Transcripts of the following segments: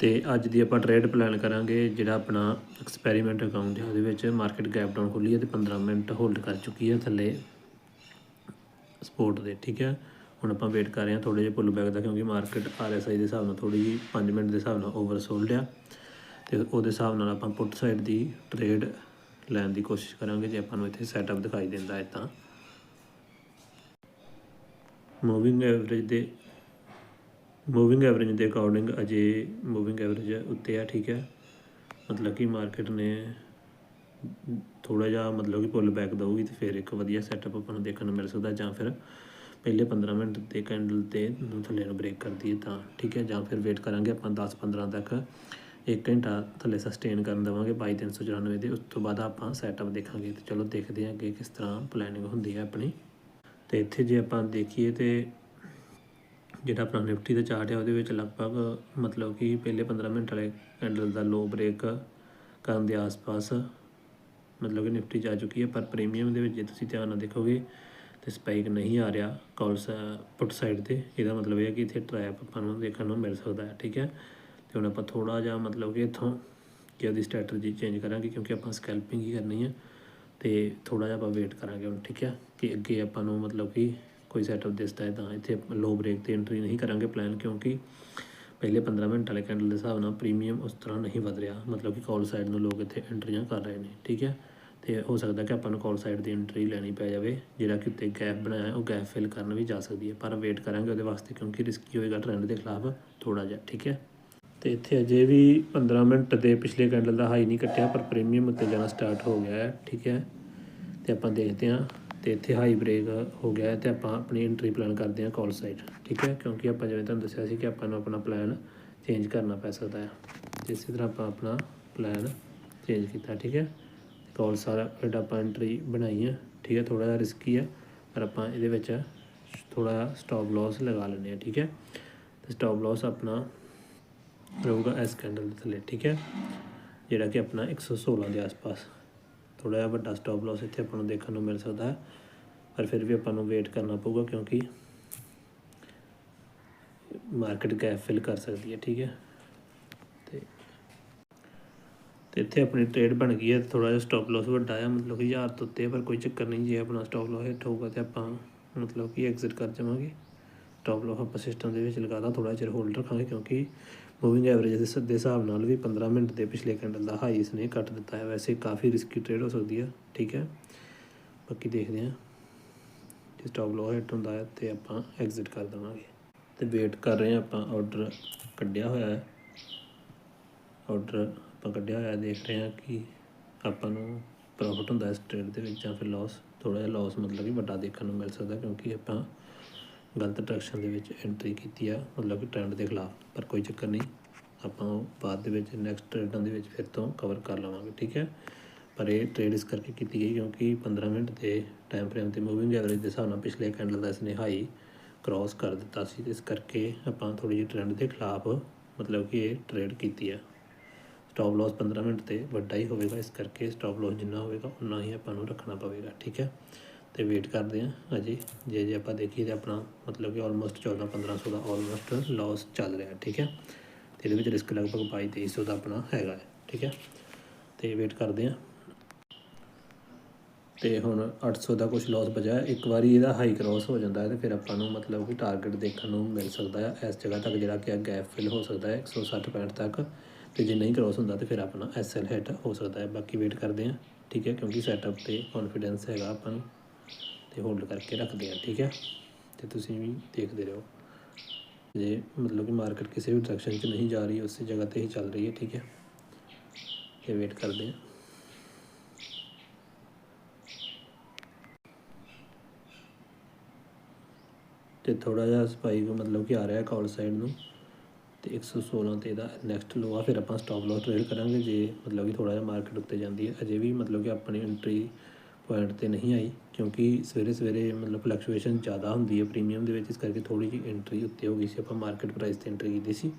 ਤੇ ਅੱਜ ਦੀ ਆਪਾਂ ਟ੍ਰੇਡ ਪਲਾਨ ਕਰਾਂਗੇ, ਜਿਹੜਾ ਆਪਣਾ ਐਕਸਪੈਰੀਮੈਂਟ ਅਕਾਊਂਟ ਹੈ, ਉਹਦੇ ਵਿੱਚ ਮਾਰਕੀਟ ਗੈਪ ਡਾਊਨ ਖੁੱਲੀ ਹੈ ਤੇ 15 ਮਿੰਟ ਹੋਲਡ ਕਰ ਚੁੱਕੀ ਹੈ ਥੱਲੇ ਸਪੋਰਟ ਦੇ, ਠੀਕ ਹੈ? ਹੁਣ ਆਪਾਂ ਵੇਟ ਕਰ ਰਹੇ ਹਾਂ ਥੋੜੇ ਜਿਹਾ ਪੁੱਲ ਬੈਕ ਦਾ, ਕਿਉਂਕਿ ਮਾਰਕੀਟ ਆਰਐਸਆਈ ਦੇ ਹਿਸਾਬ ਨਾਲ ਥੋੜੀ ਜਿਹੀ 5 ਮਿੰਟ ਦੇ ਹਿਸਾਬ ਨਾਲ ਓਵਰਸੋਲਡ ਆ ਤੇ ਉਹਦੇ ਹਿਸਾਬ ਨਾਲ ਆਪਾਂ ਪੁੱਟ ਸਾਈਡ ਦੀ ਟ੍ਰੇਡ ਲੈਣ ਦੀ ਕੋਸ਼ਿਸ਼ ਕਰਾਂਗੇ, ਜੇ ਆਪਾਂ ਨੂੰ ਇੱਥੇ ਸੈਟਅਪ ਦਿਖਾਈ ਦਿੰਦਾ ਹੈ ਤਾਂ। ਮੂਵਿੰਗ ਐਵਰੇਜ ਦੇ ਮੂਵਿੰਗ ਐਵਰੇਜ ਦੇ ਅਕੋਰਡਿੰਗ ਅਜੇ ਮੂਵਿੰਗ ਐਵਰੇਜ ਉੱਤੇ ਆ, ਠੀਕ ਹੈ। ਮਤਲਬ ਕਿ ਮਾਰਕੀਟ ਨੇ ਥੋੜਾ ਜਿਹਾ ਮਤਲਬ ਕਿ ਪੁੱਲ ਬੈਕ ਦਊਗੀ ਤੇ ਫਿਰ ਇੱਕ ਵਧੀਆ ਸੈਟਅਪ ਆਪਾਂ ਨੂੰ ਦੇਖਣ ਨੂੰ ਮਿਲ ਸਕਦਾ ਜਾਂ ਫਿਰ ਪਹਿਲੇ 15 ਮਿੰਟ ਦੇ ਕੈਂਡਲ ਤੇ ਥੱਲੇ ਨੂੰ ਬ੍ਰੇਕ ਕਰਦੀ ਹੈ ਤਾਂ, ਠੀਕ ਹੈ। ਜਾਂ ਫਿਰ ਵੇਟ ਕਰਾਂਗੇ ਆਪਾਂ 10 15 ਤੱਕ 1 ਘੰਟਾ ਥੱਲੇ ਸਸਟੇਨ ਕਰਨ ਦੇਵਾਂਗੇ 22394 ਦੇ, ਉਸ ਤੋਂ ਬਾਅਦ ਆਪਾਂ ਸੈਟਅਪ ਦੇਖਾਂਗੇ। ਤੇ ਚਲੋ ਦੇਖਦੇ ਹਾਂ ਕਿ ਕਿਸ ਤਰ੍ਹਾਂ ਪਲੈਨਿੰਗ ਹੁੰਦੀ ਹੈ ਆਪਣੀ। ਤੇ ਇੱਥੇ ਜੇ ਆਪਾਂ ਦੇਖੀਏ ਤੇ ਜਿਹੜਾ ਆਪਣਾ ਨਿਫਟੀ ਦਾ ਚਾਰਟ ਹੈ, ਉਹਦੇ ਵਿੱਚ ਲਗਭਗ ਮਤਲਬ ਕਿ ਪਹਿਲੇ 15 ਮਿੰਟ ਵਾਲੇ ਕੈਂਡਲ ਦਾ ਲੋ ਬ੍ਰੇਕ ਕਰਨ ਦੇ ਆਸ-ਪਾਸ ਮਤਲਬ ਕਿ ਨਿਫਟੀ ਜਾ ਚੁੱਕੀ ਹੈ। ਪਰ ਪ੍ਰੀਮੀਅਮ ਦੇ ਵਿੱਚ ਜੇ ਤੁਸੀਂ ਧਿਆਨ ਨਾਲ ਦੇਖੋਗੇ ਤੇ ਸਪਾਈਕ ਨਹੀਂ ਆ ਰਿਹਾ ਕਾਲਸ ਪੁੱਟ ਸਾਈਡ ਤੇ। ਇਹਦਾ ਮਤਲਬ ਇਹ ਹੈ ਕਿ ਇੱਥੇ ਟ੍ਰੈਪ ਆਪਾਂ ਨੂੰ ਦੇਖਣ ਨੂੰ ਮਿਲ ਸਕਦਾ ਹੈ, ਠੀਕ ਹੈ? ਤੇ ਹੁਣ ਆਪਾਂ ਥੋੜਾ ਜਿਹਾ ਮਤਲਬ ਕਿ ਇੱਥੋਂ ਕਿ ਉਹਦੀ ਸਟ੍ਰੈਟਜੀ ਚੇਂਜ ਕਰਾਂਗੇ ਕਿਉਂਕਿ ਆਪਾਂ ਸਕੈਲਪਿੰਗ ਹੀ ਕਰਨੀ ਹੈ ਤੇ ਥੋੜਾ ਜਿਹਾ ਆਪਾਂ ਵੇਟ ਕਰਾਂਗੇ ਹੁਣ, ਠੀਕ ਹੈ? ਕਿ ਅੱਗੇ ਆਪਾਂ ਨੂੰ ਮਤਲਬ ਕਿ ਕੋਈ ਸੈਟਅਪ ਦਿਸਦਾ ਹੈ ਤਾਂ ਇੱਥੇ ਲੋ ਬ੍ਰੇਕ ਤੇ ਐਂਟਰੀ ਨਹੀਂ ਕਰਾਂਗੇ ਪਲਾਨ ਕਿਉਂਕਿ ਪਹਿਲੇ 15 ਮਿੰਟ ਵਾਲੇ ਕੈਂਡਲ ਦੇ ਹਿਸਾਬ ਨਾਲ ਪ੍ਰੀਮੀਅਮ ਉਸ ਤਰ੍ਹਾਂ ਨਹੀਂ ਵਧ ਰਿਹਾ, ਮਤਲਬ ਕਿ ਕਾਲ ਸਾਈਡ ਨੂੰ ਲੋਕ ਇੱਥੇ ਐਂਟਰੀਆਂ ਕਰ ਰਹੇ ਨੇ, ਠੀਕ ਹੈ? ਤੇ ਹੋ ਸਕਦਾ ਕਿ ਆਪਾਂ ਨੂੰ ਕਾਲ ਸਾਈਡ ਦੀ ਐਂਟਰੀ ਲੈਣੀ ਪੈ ਜਾਵੇ, ਜਿਹੜਾ ਕਿ ਉੱਤੇ ਗੈਪ ਬਣਾਇਆ, ਉਹ ਗੈਪ ਫਿਲ ਕਰਨ ਵੀ ਜਾ ਸਕਦੀ ਹੈ, ਪਰ ਵੇਟ ਕਰਾਂਗੇ ਉਹਦੇ ਵਾਸਤੇ ਕਿਉਂਕਿ ਰਿਸਕੀ ਹੋਏਗਾ ਟ੍ਰੈਂਡ ਦੇ ਖਿਲਾਫ ਥੋੜਾ ਜਿਹਾ, ਠੀਕ ਹੈ? ਤੇ ਇੱਥੇ ਅਜੇ ਵੀ 15 ਮਿੰਟ ਦੇ ਪਿਛਲੇ ਕੈਂਡਲ ਦਾ ਹਾਈ ਨਹੀਂ ਕੱਟਿਆ, ਪਰ ਪ੍ਰੀਮੀਅਮ ਉੱਤੇ ਜਾਣਾ ਸਟਾਰਟ ਹੋ ਗਿਆ ਹੈ, ਠੀਕ ਹੈ? ਤੇ ਆਪਾਂ ਦੇਖਦੇ ਹਾਂ ਤੇ ਇੱਥੇ ਹਾਈ ਬ੍ਰੇਕ ਹੋ ਗਿਆ ਹੈ ਤੇ ਆਪਾਂ ਆਪਣੀ ਐਂਟਰੀ ਪਲਾਨ ਕਰਦੇ ਹਾਂ ਕਾਲ ਸਾਈਡ ਠੀਕ ਹੈ? ਕਿਉਂਕਿ ਆਪਾਂ ਜਿਵੇਂ ਤੁਹਾਨੂੰ ਦੱਸਿਆ ਸੀ ਕਿ ਆਪਾਂ ਨੂੰ ਆਪਣਾ ਪਲਾਨ ਚੇਂਜ ਕਰਨਾ ਪੈ ਸਕਦਾ ਹੈ। ਤੇ ਇਸੇ ਤਰ੍ਹਾਂ ਆਪਾਂ ਆਪਣਾ ਪਲਾਨ ਚੇਂਜ ਕੀਤਾ, ਠੀਕ ਹੈ? ਕਾਲ ਸਾਰਾ ਜਿਹੜਾ ਆਪਾਂ ਐਂਟਰੀ ਬਣਾਈ ਹੈ। ਠੀਕ ਹੈ? ਥੋੜਾ ਜਿਹਾ ਰਿਸਕੀ ਹੈ, ਪਰ ਆਪਾਂ ਇਹਦੇ ਵਿੱਚ ਥੋੜਾ ਸਟਾਪ ਲਾਸ ਲਗਾ ਲੈਂਦੇ ਹਾਂ, ਠੀਕ ਹੈ? ਤੇ ਸਟਾਪ ਲਾਸ ਆਪਣਾ ਰਹੂਗਾ ਇਸ ਕੈਂਡਲ ਦੇ ਥੱਲੇ, ਠੀਕ ਹੈ? ਜਿਹੜਾ ਕਿ ਆਪਣਾ 116 ਦੇ ਆਸ-ਪਾਸ। ਥੋੜਾ ਜਿਹਾ ਵੱਡਾ ਸਟਾਪ ਲਾਸ ਇੱਥੇ ਆਪਾਂ ਨੂੰ ਦੇਖਣ ਨੂੰ ਮਿਲ ਸਕਦਾ ਹੈ। ਪਰ ਫਿਰ ਵੀ ਆਪਾਂ ਨੂੰ ਵੇਟ ਕਰਨਾ ਪਊਗਾ ਕਿਉਂਕਿ ਮਾਰਕੀਟ ਗੈਪ ਫਿਲ ਕਰ ਸਕਦੀ ਹੈ, ਠੀਕ ਹੈ। ਤੇ ਤੇ ਇੱਥੇ ਆਪਣੀ ਟ੍ਰੇਡ ਬਣ ਗਈ ਹੈ ਥੋੜਾ ਜਿਹਾ ਸਟਾਪ ਲਾਸ ਵੱਡਾ ਹੈ, ਮਤਲਬ ਕਿ 1000 ਤੋਂ ਉੱਤੇ ਪਰ ਕੋਈ ਚੱਕਰ ਨਹੀਂ, ਜੇ ਆਪਣਾ ਸਟਾਪ ਲਾਸ ਹਿੱਟ ਹੋਊਗਾ ਤੇ ਆਪਾਂ ਮਤਲਬ ਕਿ ਐਗਜ਼ਿਟ ਕਰ ਜਾਵਾਂਗੇ। ਸਟਾਪ ਲਾਸ ਆਪਾਂ ਸਿਸਟਮ ਦੇ ਵਿੱਚ ਲਗਾਦਾ ਥੋੜਾ ਚਿਰ ਹੋਲਡ ਰੱਖਾਂਗੇ ਕਿਉਂਕਿ ਮੂਵਿੰਗ ਐਵਰੇਜ ਦੇ ਹਿਸਾਬ ਨਾਲ ਵੀ 15 ਮਿੰਟ ਦੇ ਪਿਛਲੇ ਕੈਂਡਲ ਦਾ ਹਾਈ ਇਸਨੇ ਕੱਟ ਦਿੱਤਾ ਹੈ। ਵੈਸੇ ਕਾਫੀ ਰਿਸਕੀ ਟ੍ਰੇਡ ਹੋ ਸਕਦੀ ਹੈ, ਠੀਕ ਹੈ। ਬਾਕੀ ਦੇਖਦੇ ਹਾਂ। ਜੇ ਸਟਾਪ ਲਾਸ ਹਿੱਟ ਹੁੰਦਾ ਹੈ ਤੇ ਆਪਾਂ ਐਗਜ਼ਿਟ ਕਰ ਦੇਵਾਂਗੇ। ਤੇ ਵੇਟ ਕਰ ਰਹੇ ਹਾਂ ਆਪਾਂ ਆਰਡਰ ਕੱਢਿਆ ਹੋਇਆ ਹੈ। ਆਰਡਰ ਆਪਾਂ ਕੱਢਿਆ ਹੋਇਆ ਦੇਖ ਰਹੇ ਹਾਂ ਕਿ ਆਪਾਂ ਨੂੰ ਪ੍ਰੋਫਿਟ ਹੁੰਦਾ ਇਸ ਟ੍ਰੇਡ ਦੇ ਵਿੱਚ ਜਾਂ ਫਿਰ ਲਾਸ ਥੋੜਾ ਜਿਹਾ ਲਾਸ ਮਤਲਬ ਕਿ ਵੱਡਾ ਦੇਖਣ ਨੂੰ ਮਿਲ ਸਕਦਾ ਕਿਉਂਕਿ ਆਪਾਂ ਗਲਤ ਡਾਇਰੈਕਸ਼ਨ ਦੇ ਵਿੱਚ ਐਂਟਰੀ ਕੀਤੀ ਆ, ਮਤਲਬ ਕਿ ਟ੍ਰੈਂਡ ਦੇ ਖਿਲਾਫ, ਪਰ ਕੋਈ ਚੱਕਰ ਨਹੀਂ। ਆਪਾਂ ਉਹ ਬਾਅਦ ਦੇ ਵਿੱਚ ਨੈਕਸਟ ਟ੍ਰੇਡਾਂ ਦੇ ਵਿੱਚ ਫਿਰ ਤੋਂ ਕਵਰ ਕਰ ਲਵਾਂਗੇ, ਠੀਕ ਹੈ? ਪਰ ਇਹ ਟ੍ਰੇਡ ਇਸ ਕਰਕੇ ਕੀਤੀ ਗਈ ਕਿਉਂਕਿ 15 ਮਿੰਟ ਦੇ ਟਾਈਮ ਫਰੇਮ ਤੇ ਮੂਵਿੰਗ ਐਵਰੇਜ ਦੇ ਹਿਸਾਬ ਨਾਲ ਪਿਛਲੇ ਕੈਂਡਲ ਦਾ ਇਸਨੇ ਹਾਈ ਕ੍ਰਾਸ ਕਰ ਦਿੱਤਾ ਸੀ ਇਸ ਕਰਕੇ ਆਪਾਂ ਥੋੜੀ ਜਿਹੀ ਟ੍ਰੈਂਡ ਦੇ ਖਿਲਾਫ, ਮਤਲਬ ਕਿ ਇਹ ਟ੍ਰੇਡ ਕੀਤੀ ਆ। ਸਟਾਪ ਲਾਸ 15 ਮਿੰਟ ਤੇ ਵੱਡਾ ਹੀ ਹੋਵੇਗਾ, ਇਸ ਕਰਕੇ ਸਟਾਪ ਲਾਸ ਜਿੰਨਾ ਹੋਵੇਗਾ ਉਨਾ ਹੀ ਆਪਾਂ ਨੂੰ ਰੱਖਣਾ ਪਵੇਗਾ, ਠੀਕ ਹੈ? ਤੇ ਵੇਟ ਕਰਦੇ ਹਾਂ। ਅਜੇ ਜੇ ਜੇ ਆਪਾਂ ਦੇਖੀਏ ਤਾਂ ਆਪਣਾ ਮਤਲਬ ਕਿ ਆਲਮੋਸਟ 14 1500 ਦਾ ਆਲਮੋਸਟ ਲਾਸ ਚੱਲ ਰਿਹਾ, ਠੀਕ ਹੈ। ਤੇ ਇਹਦੇ ਵਿੱਚ ਰਿਸਕ ਲਗਭਗ 22 2300 ਦਾ ਆਪਣਾ ਹੈਗਾ ਹੈ, ਠੀਕ ਹੈ। ਤੇ ਵੇਟ ਕਰਦੇ ਹਾਂ। ਤੇ ਹੁਣ 800 ਦਾ ਕੁਝ ਲਾਸ ਬਚਿਆ ਇੱਕ ਵਾਰੀ ਇਹਦਾ ਹਾਈ ਕ੍ਰਾਸ ਹੋ ਜਾਂਦਾ ਹੈ ਤੇ ਫਿਰ ਆਪਾਂ ਨੂੰ ਮਤਲਬ ਕਿ ਟਾਰਗੇਟ ਦੇਖਣ ਨੂੰ ਮਿਲ ਸਕਦਾ ਹੈ। ਇਸ ਜਗ੍ਹਾ ਤੱਕ ਜਿਹੜਾ ਕਿ ਗੈਪ ਫਿਲ ਹੋ ਸਕਦਾ ਹੈ 160 ਪੁਆਇੰਟ ਤੱਕ। ਤੇ ਜੇ ਨਹੀਂ ਕ੍ਰਾਸ ਹੁੰਦਾ ਤੇ ਫਿਰ ਆਪਣਾ ਐਸਐਲ ਹਿੱਟ ਹੋ ਸਕਦਾ ਹੈ। ਬਾਕੀ ਵੇਟ ਕਰਦੇ ਹਾਂ, ਠੀਕ ਹੈ, ਕਿਉਂਕਿ ਸੈਟਅਪ ਤੇ ਕੌਨਫੀਡੈਂਸ ਹੈਗਾ ਆਪਾਂ ਨੂੰ। ਤੇ ਹੋਲਡ ਕਰਕੇ ਰੱਖਦੇ ਹਾਂ ਠੀਕ ਹੈ? ਤੇ ਤੁਸੀਂ ਵੀ ਦੇਖਦੇ ਰਹੋ। ਜੇ ਮਤਲਬ ਕਿ ਮਾਰਕੀਟ ਕਿਸੇ ਵੀ ਡਾਇਰੈਕਸ਼ਨ 'ਚ ਨਹੀਂ ਜਾ ਰਹੀ, ਉਸੇ ਜਗ੍ਹਾ ਤੇ ਹੀ ਚੱਲ ਰਹੀ ਹੈ, ਠੀਕ ਹੈ? ਇਹ ਵੇਟ ਕਰਦੇ ਹਾਂ ਤੇ ਥੋੜਾ ਜਿਹਾ ਸਪਾਈਕ ਮਤਲਬ ਕਿ ਆ ਰਿਹਾ ਕਾਲ ਸਾਈਡ ਨੂੰ, ਤੇ 116 ਤੇ ਇਹਦਾ ਨੈਕਸਟ ਲੋ ਆ, ਫਿਰ ਆਪਾਂ ਸਟਾਪ ਲਾਸ ਟ੍ਰੇਡ ਕਰਾਂਗੇ, ਜੇ ਮਤਲਬ ਕਿ ਥੋੜਾ ਜਿਹਾ ਮਾਰਕੀਟ ਉੱਤੇ ਜਾਂਦੀ ਹੈ। ਅਜੇ ਵੀ ਮਤਲਬ ਕਿ ਆਪਣੀ ਐਂਟਰੀ ਪੁਆਇੰਟ ਤੇ ਨਹੀਂ ਆਈ, ਕਿਉਂਕਿ ਸਵੇਰੇ ਸਵੇਰੇ ਮਤਲਬ ਫਲਕਚੁਏਸ਼ਨ ਜ਼ਿਆਦਾ ਹੁੰਦੀ ਹੈ ਪ੍ਰੀਮੀਅਮ ਦੇ ਵਿੱਚ, ਇਸ ਕਰਕੇ ਥੋੜੀ ਜਿਹੀ ਐਂਟਰੀ ਉੱਤੇ ਹੋ ਗਈ ਸੀ, ਆਪਾਂ ਮਾਰਕੀਟ ਪ੍ਰਾਈਸ ਤੇ ਐਂਟਰੀ ਕੀਤੀ ਸੀ।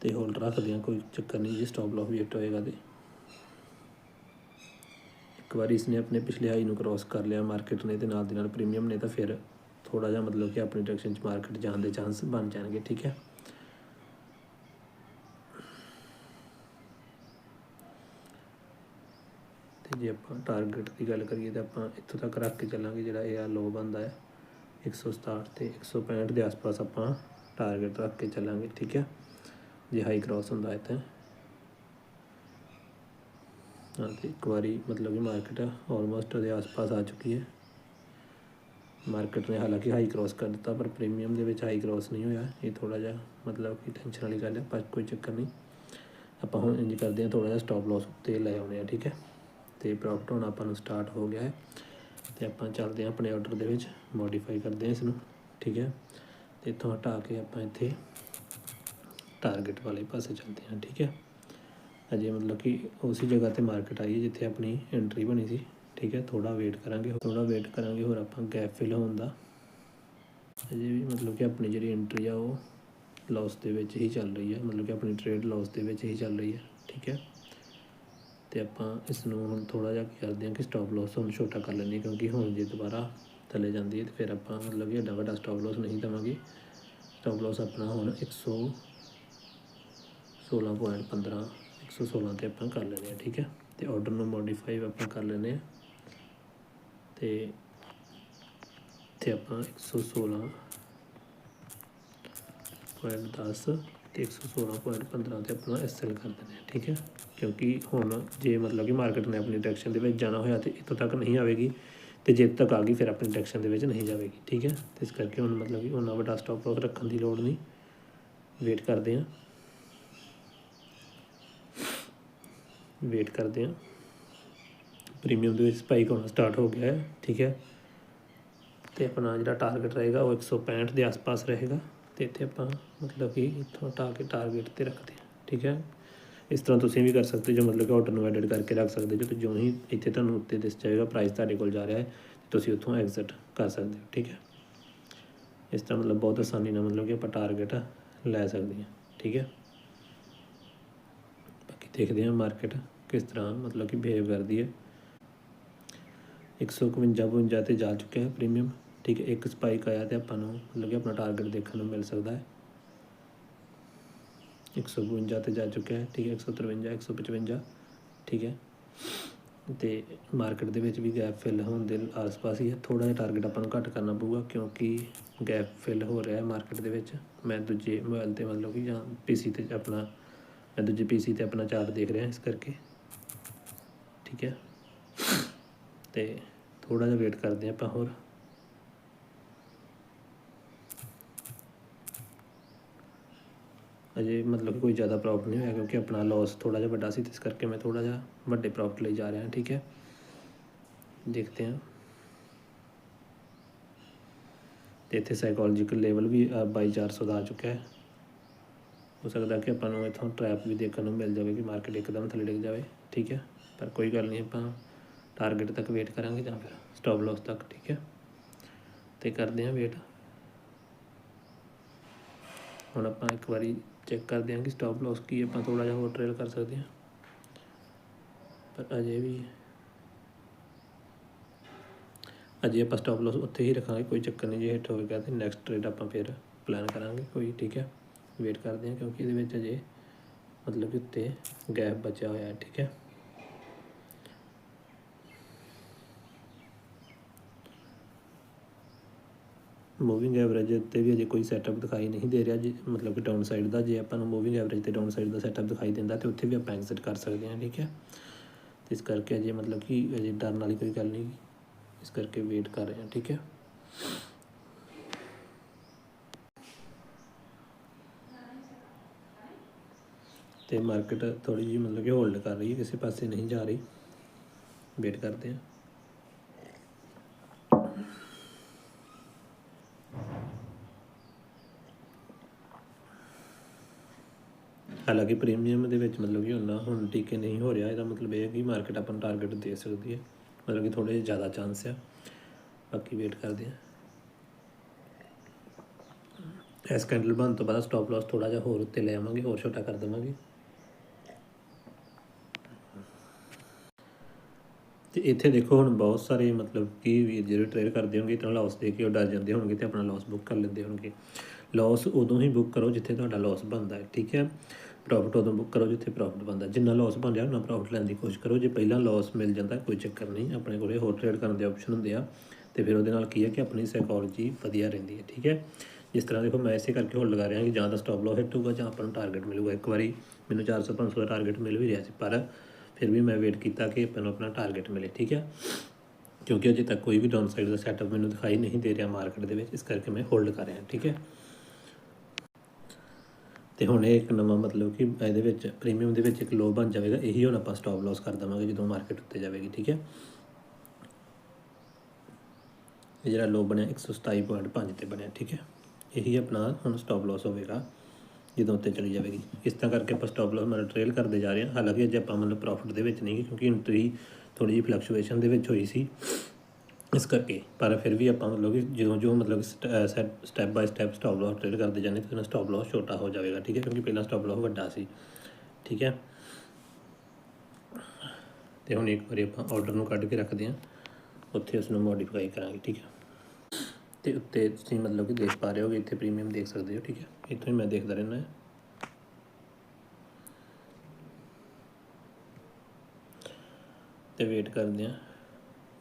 ਤੇ ਹੋਲਡ ਰੱਖਦੇ ਹਾਂ ਕੋਈ ਚੱਕਰ ਨਹੀਂ ਜੇ ਸਟਾਪ ਲਾਸ ਵੀ ਹਿੱਟ ਹੋਏਗਾ ਤੇ। ਇੱਕ ਵਾਰੀ ਇਸਨੇ ਆਪਣੇ ਪਿਛਲੇ ਹਾਈ ਨੂੰ ਕ੍ਰਾਸ ਕਰ ਲਿਆ ਮਾਰਕੀਟ ਨੇ ਤੇ ਨਾਲ ਦੀ ਨਾਲ ਪ੍ਰੀਮੀਅਮ ਨੇ, ਤਾਂ ਫਿਰ ਥੋੜਾ ਜਿਹਾ ਮਤਲਬ ਕਿ ਆਪਣੀ ਡਾਇਰੈਕਸ਼ਨ 'ਚ ਮਾਰਕੀਟ ਜਾਣ ਦੇ ਚਾਂਸ ਬਣ ਜਾਣਗੇ, ਠੀਕ ਹੈ? ਜੇ ਆਪਾਂ ਟਾਰਗੇਟ ਦੀ ਗੱਲ ਕਰੀਏ ਤਾਂ ਆਪਾਂ ਇੱਥੋਂ ਤੱਕ ਰੱਖ ਕੇ ਚੱਲਾਂਗੇ ਜਿਹੜਾ ਇਹ ਆ ਲੋ ਬੰਦਾ ਹੈ। 167 ਤੇ 165 ਦੇ ਆਸ-ਪਾਸ ਆਪਾਂ ਟਾਰਗੇਟ ਰੱਖ ਕੇ ਚੱਲਾਂਗੇ, ਠੀਕ ਹੈ? ਜੇ ਹਾਈ ਕ੍ਰਾਸ ਹੁੰਦਾ ਹੈ ਤਾਂ। ਹਾਂ ਤੇ ਇੱਕ ਵਾਰੀ ਮਤਲਬ ਕਿ ਮਾਰਕੀਟ ਆਲਮੋਸਟ ਉਹਦੇ ਆਸ-ਪਾਸ ਆ ਚੁੱਕੀ ਹੈ। ਮਾਰਕੀਟ ਨੇ ਹਾਲਾਂਕਿ ਹਾਈ ਕ੍ਰਾਸ ਕਰ ਦਿੱਤਾ, ਪਰ ਪ੍ਰੀਮੀਅਮ ਦੇ ਵਿੱਚ ਹਾਈ ਕ੍ਰਾਸ ਨਹੀਂ ਹੋਇਆ। ਇਹ ਥੋੜਾ ਜਿਹਾ ਮਤਲਬ ਕਿ ਟੈਨਸ਼ਨ ਵਾਲੀ ਗੱਲ ਹੈ, ਪਰ ਕੋਈ ਚੱਕਰ ਨਹੀਂ। ਆਪਾਂ ਹੁਣ ਇੰਜ ਕਰਦੇ ਹਾਂ ਥੋੜਾ ਜਿਹਾ ਸਟਾਪ ਲਾਸ ਉੱਤੇ ਲੈ ਆਉਂਦੇ ਆ ਠੀਕ ਹੈ? ਤੇ ਪ੍ਰੋਫਿਟ ਹੁਣ ਆਪਾਂ ਨੂੰ ਸਟਾਰਟ ਹੋ ਗਿਆ ਹੈ। ਤੇ ਆਪਾਂ ਚੱਲਦੇ ਹਾਂ ਆਪਣੇ ਆਰਡਰ ਦੇ ਵਿੱਚ ਮੋਡੀਫਾਈ ਕਰਦੇ ਹਾਂ ਇਸ ਨੂੰ ਠੀਕ ਹੈ। ਤੇ ਇੱਥੋਂ ਹਟਾ ਕੇ ਆਪਾਂ ਇੱਥੇ ਟਾਰਗੇਟ ਵਾਲੇ ਪਾਸੇ ਚੱਲਦੇ ਹਾਂ, ਠੀਕ ਹੈ। ਅਜੇ ਮਤਲਬ ਕਿ ਉਸੇ ਜਗ੍ਹਾ ਤੇ ਮਾਰਕੀਟ ਆਈ ਹੈ ਜਿੱਥੇ ਆਪਣੀ ਐਂਟਰੀ ਬਣੀ ਸੀ, ਠੀਕ ਹੈ। ਥੋੜਾ ਵੇਟ ਕਰਾਂਗੇ ਥੋੜਾ ਵੇਟ ਕਰਾਂਗੇ, ਹੋਰ ਆਪਾਂ ਗੈਪ ਫਿਲ ਹੋਣ ਦਾ। ਅਜੇ ਵੀ ਮਤਲਬ ਕਿ ਆਪਣੀ ਜਿਹੜੀ ਐਂਟਰੀ ਆ ਉਹ ਲਾਸ ਦੇ ਵਿੱਚ ਹੀ ਚੱਲ ਰਹੀ ਹੈ, ਮਤਲਬ ਕਿ ਆਪਣੀ ਟ੍ਰੇਡ ਲਾਸ ਦੇ ਵਿੱਚ ਹੀ ਚੱਲ ਰਹੀ ਹੈ, ਠੀਕ ਹੈ। ਤੇ ਆਪਾਂ ਇਸ ਨੂੰ ਹੁਣ ਥੋੜਾ ਜਿਹਾ ਕੀ ਕਰਦੇ ਹਾਂ ਕਿ ਸਟਾਪ ਲਾਸ ਹੁਣ ਛੋਟਾ ਕਰ ਲੈਂਦੇ ਹਾਂ ਕਿਉਂਕਿ ਹੁਣ ਜੇ ਦੁਬਾਰਾ ਥੱਲੇ ਜਾਂਦੀ ਹੈ ਤੇ ਫਿਰ ਆਪਾਂ ਮਤਲਬ ਕਿ ਏਡਾ ਵੱਡਾ ਸਟਾਪ ਲਾਸ ਨਹੀਂ ਦੇਵਾਂਗੇ। ਸਟਾਪ ਲਾਸ ਆਪਣਾ ਹੁਣ 100 16.15 116 ਤੇ ਆਪਾਂ ਕਰ ਲੈਂਦੇ ਹਾਂ, ਠੀਕ ਹੈ? ਤੇ ਆਰਡਰ ਨੂੰ ਮੋਡੀਫਾਈ ਆਪਾਂ ਕਰ ਲੈਂਦੇ ਹਾਂ। ਤੇ ਤੇ ਆਪਾਂ 116.10 ਤੇ 116.15 ਤੇ ਆਪਣਾ ਐਸਐਲ ਕਰ ਦਿੰਦੇ ਹਾਂ, ਠੀਕ ਹੈ? ਕਿਉਂਕਿ ਹੁਣ ਜੇ ਮਤਲਬ ਕਿ ਮਾਰਕੀਟ ਨੇ ਆਪਣੀ ਡਾਇਰੈਕਸ਼ਨ ਦੇ ਵਿੱਚ ਜਾਣਾ ਹੋਇਆ ਤੇ ਇੱਥੋਂ ਤੱਕ ਨਹੀਂ ਆਵੇਗੀ ਤੇ ਜੇ ਤੱਕ ਆ ਗਈ ਫਿਰ ਆਪਣੀ ਡਾਇਰੈਕਸ਼ਨ ਦੇ ਵਿੱਚ ਨਹੀਂ ਜਾਵੇਗੀ, ਠੀਕ ਹੈ? ਤੇ ਇਸ ਕਰਕੇ ਹੁਣ ਮਤਲਬ ਕਿ ਉਹਨਾਂ ਵੱਡਾ ਸਟਾਪ ਲਾਸ ਰੱਖਣ ਦੀ ਲੋੜ ਨਹੀਂ। ਵੇਟ ਕਰਦੇ ਹਾਂ। ਵੇਟ ਕਰਦੇ ਹਾਂ। ਪ੍ਰੀਮੀਅਮ ਦੇ ਵਿੱਚ ਸਪਾਈਕ ਹੋਣਾ ਸਟਾਰਟ ਹੋ ਗਿਆ ਹੈ, ਠੀਕ ਹੈ? ਤੇ ਆਪਣਾ ਜਿਹੜਾ ਟਾਰਗੇਟ ਰਹੇਗਾ ਉਹ 165 ਦੇ ਆਸ-ਪਾਸ ਰਹੇਗਾ। ਤੇ ਇੱਥੇ ਆਪਾਂ ਮਤਲਬ ਕਿ ਇੱਥੋਂ ਹਟਾ ਕੇ ਟਾਰਗੇਟ ਤੇ ਰੱਖਦੇ ਹਾਂ, ਠੀਕ ਹੈ? ਇਸ ਤਰ੍ਹਾਂ ਤੁਸੀਂ ਵੀ ਕਰ ਸਕਦੇ ਜੋ ਮਤਲਬ ਕਿ ਆਰਡਰ ਨੂੰ ਐਡਿਟ ਕਰਕੇ ਰੱਖ ਸਕਦੇ ਜੋ ਤੇ ਜਿਉਂ ਹੀ ਇੱਥੇ ਤੁਹਾਨੂੰ ਉੱਤੇ ਦਿਸ ਜਾਏਗਾ ਪ੍ਰਾਈਸ ਤੁਹਾਡੇ ਕੋਲ ਜਾ ਰਿਹਾ ਹੈ, ਤੁਸੀਂ ਉੱਥੋਂ ਐਗਜ਼ਿਟ ਕਰ ਸਕਦੇ ਹੋ, ਠੀਕ ਹੈ? ਇਸ ਤਰ੍ਹਾਂ ਮਤਲਬ ਬਹੁਤ ਆਸਾਨੀ ਨਾਲ ਮਤਲਬ ਕਿ ਆਪਾਂ ਟਾਰਗੇਟ ਲੈ ਸਕਦੇ ਹਾਂ, ਠੀਕ ਹੈ? ਬਾਕੀ ਦੇਖਦੇ ਹਾਂ ਮਾਰਕੀਟ ਕਿਸ ਤਰ੍ਹਾਂ ਮਤਲਬ ਕਿ ਬਿਹੇਵ ਕਰਦੀ ਹੈ। 151 52 ਤੇ ਜਾ ਚੁੱਕਿਆ ਹੈ ਪ੍ਰੀਮੀਅਮ ਠੀਕ ਹੈ, ਇੱਕ ਸਪਾਈਕ ਆਇਆ ਤੇ ਆਪਾਂ ਨੂੰ ਮਤਲਬ ਕਿ ਆਪਣਾ ਟਾਰਗੇਟ ਦੇਖਣ ਨੂੰ ਮਿਲ ਸਕਦਾ ਹੈ। 152 ਤੇ ਜਾ ਚੁੱਕਿਆ ਹੈ, ਠੀਕ ਹੈ 153 155 ਠੀਕ ਹੈ। ਤੇ ਮਾਰਕੀਟ ਦੇ ਵਿੱਚ ਵੀ ਗੈਪ ਫਿਲ ਹੋਣ ਦੇ ਆਸ-ਪਾਸ ਹੀ ਹੈ। ਥੋੜਾ ਜਿਹਾ ਟਾਰਗੇਟ ਆਪਾਂ ਨੂੰ ਘੱਟ ਕਰਨਾ ਪਊਗਾ ਕਿਉਂਕਿ ਗੈਪ ਫਿਲ ਹੋ ਰਿਹਾ ਹੈ ਮਾਰਕੀਟ ਦੇ ਵਿੱਚ। ਮੈਂ ਦੂਜੇ ਮੋਬਾਈਲ ਤੇ ਮਤਲਬ ਕਿ ਜਾਂ ਪੀਸੀ ਤੇ ਆਪਣਾ, ਮੈਂ ਦੂਜੇ ਪੀਸੀ ਤੇ ਆਪਣਾ ਚਾਰਟ ਦੇਖ ਰਿਹਾ ਇਸ ਕਰਕੇ। ਠੀਕ ਹੈ। ਤੇ ਥੋੜਾ ਜਿਹਾ ਵੇਟ ਕਰਦੇ ਹਾਂ ਆਪਾਂ ਹੋਰ। ਅਜੇ ਮਤਲਬ ਕਿ ਕੋਈ ਜ਼ਿਆਦਾ ਪ੍ਰੋਫਿਟ ਨਹੀਂ ਹੋਇਆ ਕਿਉਂਕਿ ਆਪਣਾ ਲਾਸ ਥੋੜਾ ਜਿਹਾ ਵੱਡਾ ਸੀ, ਤੇ ਇਸ ਕਰਕੇ ਮੈਂ ਥੋੜਾ ਜਿਹਾ ਵੱਡੇ ਪ੍ਰੋਫਿਟ ਲਈ ਜਾ ਰਿਹਾ, ਠੀਕ ਹੈ? ਦੇਖਦੇ ਹਾਂ। ਤੇ ਇੱਥੇ ਸਾਈਕੋਲੋਜੀਕਲ ਲੈਵਲ ਵੀ 2200 ਦਾ ਆ ਚੁੱਕਾ ਹੈ। ਹੋ ਸਕਦਾ ਕਿ ਆਪਾਂ ਨੂੰ ਇਥੋਂ ਟ੍ਰੈਪ ਵੀ ਦੇਖਣ ਨੂੰ ਮਿਲ ਜਾਵੇ ਕਿ ਮਾਰਕੀਟ ਇੱਕਦਮ ਥੱਲੇ ਡਿੱਗ ਜਾਵੇ, ਠੀਕ ਹੈ? ਪਰ ਕੋਈ ਗੱਲ ਨਹੀਂ, ਆਪਾਂ ਟਾਰਗੇਟ ਤੱਕ ਵੇਟ ਕਰਾਂਗੇ ਜਾਂ ਫਿਰ ਸਟਾਪ ਲਾਸ ਤੱਕ, ਠੀਕ ਹੈ? ਤੇ ਕਰਦੇ ਹਾਂ ਵੇਟ ਹੁਣ ਆਪਾਂ ਇੱਕ ਵਾਰੀ ਚੈੱਕ ਕਰਦੇ ਹਾਂ ਕਿ ਸਟਾਪ ਲਾਸ ਕੀ ਹੈ ਆਪਾਂ ਥੋੜਾ ਜਿਹਾ ਹੋਰ ਟ੍ਰੇਲ ਕਰ ਸਕਦੇ ਹਾਂ ਪਰ ਅਜੇ ਵੀ ਅਜੇ ਆਪਾਂ ਸਟਾਪ ਲਾਸ ਉੱਥੇ ਹੀ ਰੱਖਾਂਗੇ ਕੋਈ ਚੱਕਰ ਨਹੀਂ ਜੇ ਹਿੱਟ ਹੋਵੇਗਾ ਤੇ ਨੈਕਸਟ ਟ੍ਰੇਡ ਆਪਾਂ ਫਿਰ ਪਲਾਨ ਕਰਾਂਗੇ ਕੋਈ ਠੀਕ ਹੈ ਵੇਟ ਕਰਦੇ ਹਾਂ ਕਿਉਂਕਿ ਇਹਦੇ ਵਿੱਚ ਅਜੇ ਮਤਲਬ ਕਿ ਉੱਤੇ ਗੈਪ ਬਚਿਆ ਹੋਇਆ ਹੈ ਠੀਕ ਹੈ? ਮੂਵਿੰਗ ਐਵਰੇਜ ਤੇ ਵੀ ਅਜੇ ਕੋਈ ਸੈਟਅਪ ਦਿਖਾਈ ਨਹੀਂ ਦੇ ਰਿਹਾ ਜੀ, ਮਤਲਬ ਕਿ ਡਾਊਨ ਸਾਈਡ ਦਾ, ਜੇ ਆਪਾਂ ਨੂੰ ਮੂਵਿੰਗ ਐਵਰੇਜ ਤੇ ਡਾਊਨ ਸਾਈਡ ਦਾ ਸੈਟਅਪ ਦਿਖਾਈ ਦਿੰਦਾ ਤੇ ਉੱਥੇ ਵੀ ਆਪਾਂ ਐਗਜ਼ਿਟ ਕਰ ਸਕਦੇ ਹਾਂ, ਠੀਕ ਹੈ? ਤੇ ਇਸ ਕਰਕੇ ਅਜੇ ਮਤਲਬ ਕਿ ਅਜੇ ਡਰਨ ਵਾਲੀ ਕੋਈ ਗੱਲ ਨਹੀਂ, ਇਸ ਕਰਕੇ ਵੇਟ ਕਰ ਰਹੇ ਹਾਂ, ਠੀਕ ਹੈ? ਤੇ ਮਾਰਕੀਟ ਥੋੜੀ ਜਿਹੀ ਮਤਲਬ ਕਿ ਹੋਲਡ ਕਰ ਰਹੀ ਹੈ, ਕਿਸੇ ਪਾਸੇ ਨਹੀਂ ਜਾ ਰਹੀ ਵੇਟ ਕਰਦੇ ਹਾਂ। ਹਾਲਾਂਕਿ ਪ੍ਰੀਮੀਅਮ ਦੇ ਵਿੱਚ ਮਤਲਬ ਕਿ ਹੁਣ ਹੁਣ ਟੀਕੇ ਨਹੀਂ ਹੋ ਰਿਹਾ, ਇਹਦਾ ਮਤਲਬ ਇਹ ਹੈ ਕਿ ਮਾਰਕੀਟ ਆਪਾਂ ਨੂੰ ਟਾਰਗੇਟ ਦੇ ਸਕਦੀ ਹੈ। ਮਤਲਬ ਕਿ ਥੋੜੇ ਜ਼ਿਆਦਾ ਚਾਂਸ ਆ। ਬਾਕੀ ਵੇਟ ਕਰਦੇ ਹਾਂ। ਇਸ ਕੈਂਡਲ ਬੰਦ ਤੋਂ ਬਾਅਦ ਸਟਾਪ ਲਾਸ ਥੋੜਾ ਜਿਹਾ ਹੋਰ ਉੱਤੇ ਲੈ ਆਵਾਂਗੇ, ਹੋਰ ਛੋਟਾ ਕਰ ਦੇਵਾਂਗੇ। ਤੇ ਇੱਥੇ ਦੇਖੋ ਹੁਣ ਬਹੁਤ ਸਾਰੇ ਮਤਲਬ ਕਿ ਵੀਰ ਜਿਹੜੇ ਟ੍ਰੇਡ ਕਰਦੇ ਹੋਣਗੇ, ਤਾਂ ਲਾਸ ਦੇ ਕੇ ਉਹ ਡਰ ਜਾਂਦੇ ਹੋਣਗੇ ਤੇ ਆਪਣਾ ਲਾਸ ਬੁੱਕ ਕਰ ਲੈਂਦੇ ਹੋਣਗੇ। ਲਾਸ ਉਦੋਂ ਹੀ ਬੁੱਕ ਕਰੋ ਜਿੱਥੇ ਤੁਹਾਡਾ ਲਾਸ ਬਣਦਾ ਹੈ, ਠੀਕ ਹੈ? ਪ੍ਰੋਫਿਟ ਉਦੋਂ ਬੁੱਕ ਕਰੋ ਜਿੱਥੇ ਪ੍ਰੋਫਿਟ ਬਣਦਾ। ਜਿੰਨਾ ਲਾਸ ਬਣ ਰਿਹਾ ਉਹਨਾਂ ਪ੍ਰੋਫਿਟ ਲੈਣ ਦੀ ਕੋਸ਼ਿਸ਼ ਕਰੋ। ਜੇ ਪਹਿਲਾਂ ਲਾਸ ਮਿਲ ਜਾਂਦਾ, ਕੋਈ ਚੱਕਰ ਨਹੀਂ। ਆਪਣੇ ਕੋਲੇ ਹੋਰ ਟ੍ਰੇਡ ਕਰਨ ਦੇ ਆਪਸ਼ਨ ਹੁੰਦੇ ਆ। ਤੇ ਫਿਰ ਉਹਦੇ ਨਾਲ ਕੀ ਹੈ ਕਿ ਆਪਣੀ ਸਾਈਕੋਲੋਜੀ ਵਧੀਆ ਰਹਿੰਦੀ ਹੈ, ਠੀਕ ਹੈ? ਜਿਸ ਤਰ੍ਹਾਂ ਦੇਖੋ, ਮੈਂ ਇਸੇ ਕਰਕੇ ਹੋਲਡ ਲਗਾ ਰਿਹਾ ਕਿ ਜਾਂ ਤਾਂ ਸਟਾਪ ਲਾਸ ਹਿੱਟ ਹੋਊਗਾ ਜਾਂ ਆਪਾਂ ਨੂੰ ਟਾਰਗੇਟ ਮਿਲੂਗਾ। ਇੱਕ ਵਾਰੀ ਮੈਨੂੰ 400 500 ਦਾ ਟਾਰਗੇਟ ਮਿਲ ਵੀ ਰਿਹਾ ਸੀ, ਪਰ ਫਿਰ ਵੀ ਮੈਂ ਵੇਟ ਕੀਤਾ ਕਿ ਆਪਾਂ ਨੂੰ ਆਪਣਾ ਟਾਰਗੇਟ ਮਿਲੇ, ਠੀਕ ਹੈ? ਕਿਉਂਕਿ ਅਜੇ ਤੱਕ ਕੋਈ ਵੀ ਡਾਊਨ ਸਾਈਡ ਦਾ ਸੈਟਅਪ ਮੈਨੂੰ ਦਿਖਾਈ ਨਹੀਂ ਦੇ ਰਿਹਾ ਮਾਰਕੀਟ ਦੇ ਵਿੱਚ। ਇਸ ਕਰਕੇ ਮੈਂ ਹੋਲਡ ਕਰ ਰਿਹਾ, ਠੀਕ ਹੈ? ਤੇ ਹੁਣ ਇਹ ਇੱਕ ਨਵਾਂ ਮਤਲਬ ਕਿ ਇਹਦੇ ਵਿੱਚ ਪ੍ਰੀਮੀਅਮ ਦੇ ਵਿੱਚ ਇੱਕ ਲੋ ਬਣ ਜਾਵੇਗਾ, ਇਹੀ ਹੁਣ ਆਪਾਂ ਸਟਾਪ ਲਾਸ ਕਰ ਦਵਾਂਗੇ ਜਦੋਂ ਮਾਰਕੀਟ ਉੱਤੇ ਜਾਵੇਗੀ, ਠੀਕ ਹੈ? ਇਹ ਜਿਹੜਾ ਲੋ ਬਣਿਆ 127.5 ਤੇ ਬਣਿਆ, ਠੀਕ ਹੈ? ਇਹੀ ਆਪਣਾ ਹੁਣ ਸਟਾਪ ਲਾਸ ਹੋਵੇਗਾ ਜਦੋਂ ਉੱਤੇ ਚਲੀ ਜਾਵੇਗੀ। ਇਸ ਤਰ੍ਹਾਂ ਕਰਕੇ ਆਪਾਂ ਸਟਾਪ ਲਾਸ ਮਤਲਬ ਟ੍ਰੇਲ ਕਰਦੇ ਜਾ ਰਹੇ ਹਾਂ। ਹਾਲਾਂਕਿ ਅੱਜ ਆਪਾਂ ਮਤਲਬ ਪ੍ਰੋਫਿਟ ਦੇ ਵਿੱਚ ਨਹੀਂ, ਕਿਉਂਕਿ ਹੁਣ ਐਂਟਰੀ ਥੋੜੀ ਜਿਹੀ ਫਲਕਚੁਏਸ਼ਨ ਦੇ ਵਿੱਚ ਹੋਈ ਸੀ। ਇਸ ਕਰਕੇ, ਪਰ ਫਿਰ ਵੀ ਆਪਾਂ ਮਤਲਬ ਕਿ ਜਦੋਂ ਜੋ ਮਤਲਬ step by step stop loss trade ਕਰਦੇ ਜਾਂਦੇ ਤਾਂ ਸਟਾਪ ਲਾਸ ਛੋਟਾ ਹੋ ਜਾਵੇਗਾ, ਠੀਕ ਹੈ? ਕਿਉਂਕਿ ਪਹਿਲਾਂ ਸਟਾਪ ਲਾਸ ਵੱਡਾ ਸੀ, ਠੀਕ ਹੈ? ਤੇ ਹੁਣ ਇੱਕ ਵਾਰੀ ਆਪਾਂ ਆਰਡਰ ਨੂੰ ਕੱਢ ਕੇ ਰੱਖਦੇ ਹਾਂ, ਉੱਥੇ ਉਸ ਨੂੰ ਮੋਡੀਫਾਈ ਕਰਾਂਗੇ, ਠੀਕ ਹੈ? ਤੇ ਉੱਤੇ ਤੁਸੀਂ ਮਤਲਬ ਕਿ ਦੇਖ ਪਾ ਰਹੇ ਹੋਗੇ ਇੱਥੇ ਪ੍ਰੀਮੀਅਮ ਦੇਖ ਸਕਦੇ ਹੋ, ਠੀਕ ਹੈ? ਇੱਥੋਂ ਹੀ ਮੈਂ ਦੇਖਦਾ ਰਹਿੰਦਾ ਹਾਂ। ਤੇ ਵੇਟ ਕਰਦੇ ਹਾਂ।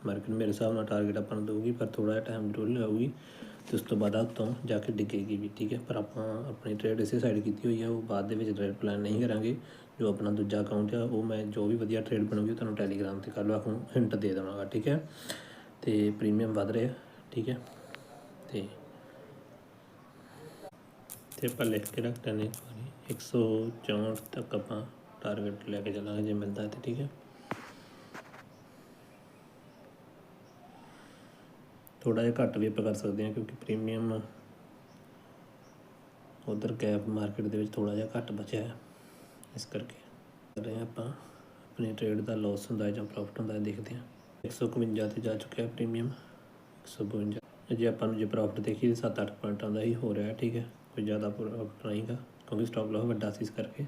ਮਾਰਕੀਟ ਮੇਰੇ ਹਿਸਾਬ ਨਾਲ ਟਾਰਗੇਟ ਆਪਾਂ ਨੂੰ ਦੇਊਗੀ ਪਰ ਥੋੜਾ ਜਿਹਾ ਟਾਈਮ ਜ਼ਰੂਰ ਲਾਊਗੀ ਤੇ ਉਸ ਤੋਂ ਬਾਅਦ ਆ ਤੋਂ ਜਾ ਕੇ ਡਿੱਗੇਗੀ ਵੀ, ਠੀਕ ਹੈ। ਪਰ ਆਪਾਂ ਆਪਣੀ ਟ੍ਰੇਡ ਇਸੇ ਸਾਈਡ ਕੀਤੀ ਹੋਈ ਹੈ, ਉਹ ਬਾਅਦ ਦੇ ਵਿੱਚ ਟ੍ਰੇਡ ਪਲਾਨ ਨਹੀਂ ਕਰਾਂਗੇ। ਜੋ ਆਪਣਾ ਦੂਜਾ ਅਕਾਊਂਟ ਆ, ਉਹ ਮੈਂ ਜੋ ਵੀ ਵਧੀਆ ਟ੍ਰੇਡ ਬਣੂਗੀ, ਉਹ ਤੁਹਾਨੂੰ ਟੈਲੀਗ੍ਰਾਮ ਤੇ ਕਰ ਲਵਾਂ ਹਿੰਟ ਦੇ ਦੇਵਾਂਗਾ, ਠੀਕ ਹੈ। ਤੇ ਪ੍ਰੀਮੀਅਮ ਵਧ ਰਿਹਾ, ਠੀਕ ਹੈ। ਤੇ ਤੇ ਆਪਾਂ ਲਿਖ ਕੇ ਰੱਖ ਲੈਂਦੇ ਇੱਕ ਵਾਰੀ। 164 ਤੱਕ ਆਪਾਂ ਟਾਰਗੇਟ ਲੈ ਕੇ ਚੱਲਾਂਗੇ ਜੇ ਮਿਲਦਾ ਤੇ, ਠੀਕ ਹੈ। ਥੋੜਾ ਜਿਹਾ ਘੱਟ ਵੀ ਆਪਾਂ ਕਰ ਸਕਦੇ ਹਾਂ ਕਿਉਂਕਿ ਪ੍ਰੀਮੀਅਮ ਉਧਰ ਗੈਪ ਮਾਰਕੀਟ ਦੇ ਵਿੱਚ ਥੋੜਾ ਜਿਹਾ ਘੱਟ ਬਚਿਆ ਹੈ। ਇਸ ਕਰਕੇ ਕਰ ਰਹੇ ਹਾਂ ਆਪਾਂ ਆਪਣੀ ਟ੍ਰੇਡ ਦਾ ਲਾਸ ਹੁੰਦਾ ਹੈ ਜਾਂ ਪ੍ਰੋਫਿਟ ਹੁੰਦਾ ਹੈ ਦੇਖਦੇ ਹਾਂ। 151 ਤੇ ਜਾ ਚੁੱਕਿਆ ਪ੍ਰੀਮੀਅਮ 152 ਜੇ ਆਪਾਂ ਨੂੰ ਜੇ ਪ੍ਰੋਫਿਟ ਦੇਖੀਏ 7-8 ਪੁਆਇੰਟਾਂ ਦਾ ਹੀ ਹੋ ਰਿਹਾ ਹੈ, ਠੀਕ ਹੈ। ਕੋਈ ਜ਼ਿਆਦਾ ਪ੍ਰੋਫਿਟ ਨਹੀਂਗਾ ਕਿਉਂਕਿ ਸਟਾਪ ਲਾਸ ਵੱਡਾ ਸੀ ਇਸ ਕਰਕੇ।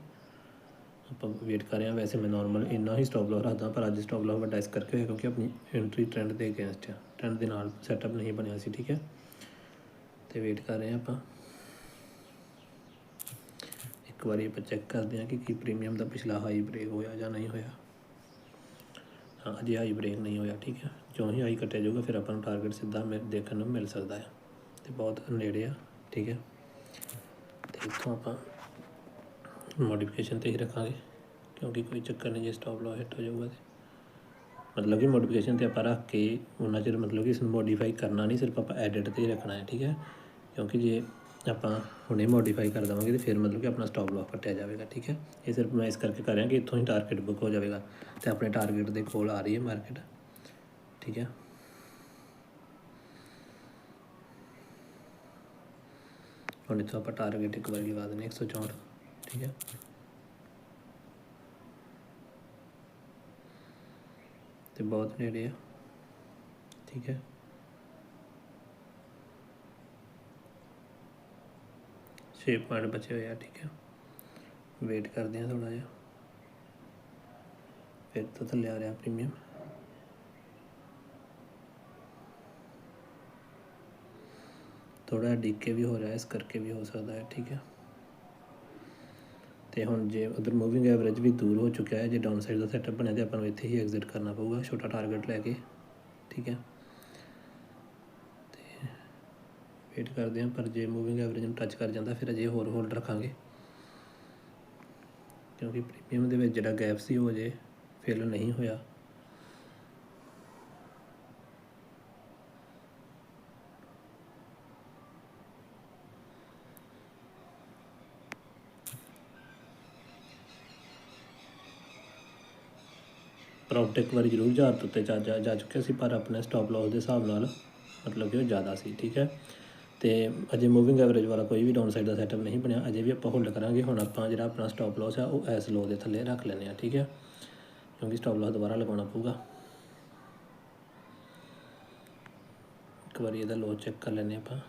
ਆਪਾਂ ਵੇਟ ਕਰ ਰਹੇ ਹਾਂ ਵੈਸੇ ਮੈਂ ਨਾਰਮਲ ਇੰਨਾ ਹੀ ਸਟਾਪ ਲਾਸ ਰੱਖਦਾ ਪਰ ਅੱਜ ਸਟਾਪ ਲਾਸ ਵੱਡਾ ਇਸ ਕਰਕੇ ਹੋਇਆ ਕਿਉਂਕਿ ਆਪਣੀ ਐਂਟਰੀ ਟ੍ਰੈਂਡ ਦੇ ਅਗੇਂਸਟ ਆ। ਟ੍ਰੈਂਡ ਦੇ ਨਾਲ ਸੈਟਅਪ ਨਹੀਂ ਬਣਿਆ ਸੀ, ਠੀਕ ਹੈ। ਤੇ ਵੇਟ ਕਰ ਰਹੇ ਹਾਂ ਆਪਾਂ। ਇੱਕ ਵਾਰੀ ਆਪਾਂ ਚੈੱਕ ਕਰਦੇ ਹਾਂ ਕਿ ਕੀ ਪ੍ਰੀਮੀਅਮ ਦਾ ਪਿਛਲਾ ਹਾਈ ਬ੍ਰੇਕ ਹੋਇਆ ਜਾਂ ਨਹੀਂ ਹੋਇਆ। ਹਾਂ, ਅਜੇ ਹਾਈ ਬ੍ਰੇਕ ਨਹੀਂ ਹੋਇਆ, ਠੀਕ ਹੈ। ਜਿਉਂ ਹੀ ਹਾਈ ਕੱਟਿਆ ਜਾਊਗਾ, ਫਿਰ ਆਪਾਂ ਨੂੰ ਟਾਰਗੇਟ ਸਿੱਧਾ ਮਿਲ, ਦੇਖਣ ਨੂੰ ਮਿਲ ਸਕਦਾ ਹੈ। ਤੇ ਬਹੁਤ ਨੇੜੇ ਆ, ਠੀਕ ਹੈ। ਤੇ ਇੱਥੋਂ ਆਪਾਂ ਮੋਡੀਫਿਕੇਸ਼ਨ ਤੇ ਹੀ ਰੱਖਾਂਗੇ, ਕਿਉਂਕਿ ਕੋਈ ਚੱਕਰ ਨਹੀਂ, ਜੇ ਸਟਾਪ ਲਾਸ ਹਿੱਟ ਹੋ ਜਾਊਗਾ ਤੇ। ਮਤਲਬ ਕਿ ਮੋਡੀਫਿਕੇਸ਼ਨ ਤੇ ਆਪਾਂ ਰੱਖ ਕੇ ਉਹਨਾਂ ਚਿਰ ਮਤਲਬ ਕਿ ਇਸ ਨੂੰ ਮੋਡੀਫਾਈ ਕਰਨਾ ਨਹੀਂ, ਸਿਰਫ ਆਪਾਂ ਐਡਿਟ ਤੇ ਹੀ ਰੱਖਣਾ ਹੈ, ਠੀਕ ਹੈ? ਕਿਉਂਕਿ ਜੇ ਆਪਾਂ ਹੁਣੇ ਮੋਡੀਫਾਈ ਕਰ ਦੇਵਾਂਗੇ ਤੇ ਫਿਰ ਮਤਲਬ ਕਿ ਆਪਣਾ ਸਟਾਪ ਲਾਸ ਕੱਟਿਆ ਜਾਵੇਗਾ, ਠੀਕ ਹੈ? ਇਹ ਸਿਰਫ ਮੈਂ ਇਸ ਕਰਕੇ ਕਰ ਰਿਹਾ ਕਿ ਇੱਥੋਂ ਹੀ ਟਾਰਗੇਟ ਬੁੱਕ ਹੋ ਜਾਵੇਗਾ ਤੇ ਆਪਣੇ ਟਾਰਗੇਟ ਦੇ ਕੋਲ ਆ ਰਹੀ ਹੈ ਮਾਰਕੀਟ ਠੀਕ ਹੈ? ਹੁਣ ਇੱਥੋਂ ਆਪਾਂ ਟਾਰਗੇਟ ਇੱਕ ਵਾਰੀ ਲਗਾ ਦਿੰਦੇ ਹਾਂ 164 ਠੀਕ ਹੈ? ਤੇ ਬਹੁਤ ਨੇੜੇ ਆ। ਠੀਕ ਹੈ। ਛੇ ਪੁਆਇੰਟ ਬਚੇ ਹੋਏ ਆ, ਠੀਕ ਹੈ। ਵੇਟ ਕਰਦੇ ਆ ਥੋੜਾ ਜਿਹਾ। ਫਿਰ ਤੋਂ ਥੱਲੇ ਆ ਰਿਹਾ ਪ੍ਰੀਮੀਅਮ ਥੋੜਾ ਡਿੱਕੇ ਵੀ ਹੋ ਰਿਹਾ, ਇਸ ਕਰਕੇ ਵੀ ਹੋ ਸਕਦਾ ਹੈ, ਠੀਕ ਹੈ। ਤੇ ਹੁਣ ਜੇ ਉਧਰ ਮੂਵਿੰਗ ਐਵਰੇਜ ਵੀ ਦੂਰ ਹੋ ਚੁੱਕਿਆ ਹੈ, ਜੇ ਡਾਊਨ ਸਾਈਡ ਦਾ ਸੈਟਅਪ ਬਣਿਆ ਤੇ ਆਪਾਂ ਨੂੰ ਇੱਥੇ ਹੀ ਐਗਜ਼ਿਟ ਕਰਨਾ ਪਊਗਾ, ਛੋਟਾ ਟਾਰਗੇਟ ਲੈ ਕੇ, ਠੀਕ ਹੈ? ਤੇ ਵੇਟ ਕਰਦੇ ਹਾਂ, ਪਰ ਜੇ ਮੂਵਿੰਗ ਐਵਰੇਜ ਨੂੰ ਟੱਚ ਕਰ ਜਾਂਦਾ, ਫਿਰ ਅਜੇ ਹੋਰ ਹੋਲਡ ਰੱਖਾਂਗੇ। ਕਿਉਂਕਿ ਪ੍ਰੀਮੀਅਮ ਦੇ ਵਿੱਚ ਜਿਹੜਾ ਗੈਪ ਸੀ, ਉਹ ਅਜੇ ਫਿਲ ਨਹੀਂ ਹੋਇਆ। ਪ੍ਰੋਫਿਟ ਇੱਕ ਵਾਰੀ ਜ਼ਰੂਰ ਹਜ਼ਾਰ ਤੋਂ ਉੱਤੇ ਜਾ ਜਾ ਜਾ ਚੁੱਕਿਆ ਸੀ, ਪਰ ਆਪਣੇ ਸਟਾਪ ਲਾਸ ਦੇ ਹਿਸਾਬ ਨਾਲ ਮਤਲਬ ਕਿ ਉਹ ਜ਼ਿਆਦਾ ਸੀ, ਠੀਕ ਹੈ? ਤੇ ਅਜੇ ਮੂਵਿੰਗ ਐਵਰੇਜ ਵਾਲਾ ਕੋਈ ਵੀ ਡਾਊਨ ਸਾਈਡ ਦਾ ਸੈਟਅਪ ਨਹੀਂ ਬਣਿਆ, ਅਜੇ ਵੀ ਆਪਾਂ ਹੋਲਡ ਕਰਾਂਗੇ, ਹੁਣ ਆਪਾਂ ਜਿਹੜਾ ਆਪਣਾ ਸਟਾਪ ਲਾਸ ਆ, ਉਹ ਐਸ ਲੋ ਦੇ ਥੱਲੇ ਰੱਖ ਲੈਂਦੇ ਆ ਠੀਕ ਹੈ? ਕਿਉਂਕਿ ਸਟਾਪ ਲਾਸ ਦੁਬਾਰਾ ਲਗਾਉਣਾ ਪਊਗਾ। ਇੱਕ ਵਾਰੀ ਇਹਦਾ ਲੋ ਚੈੱਕ ਕਰ ਲੈਂਦੇ ਆਪਾਂ।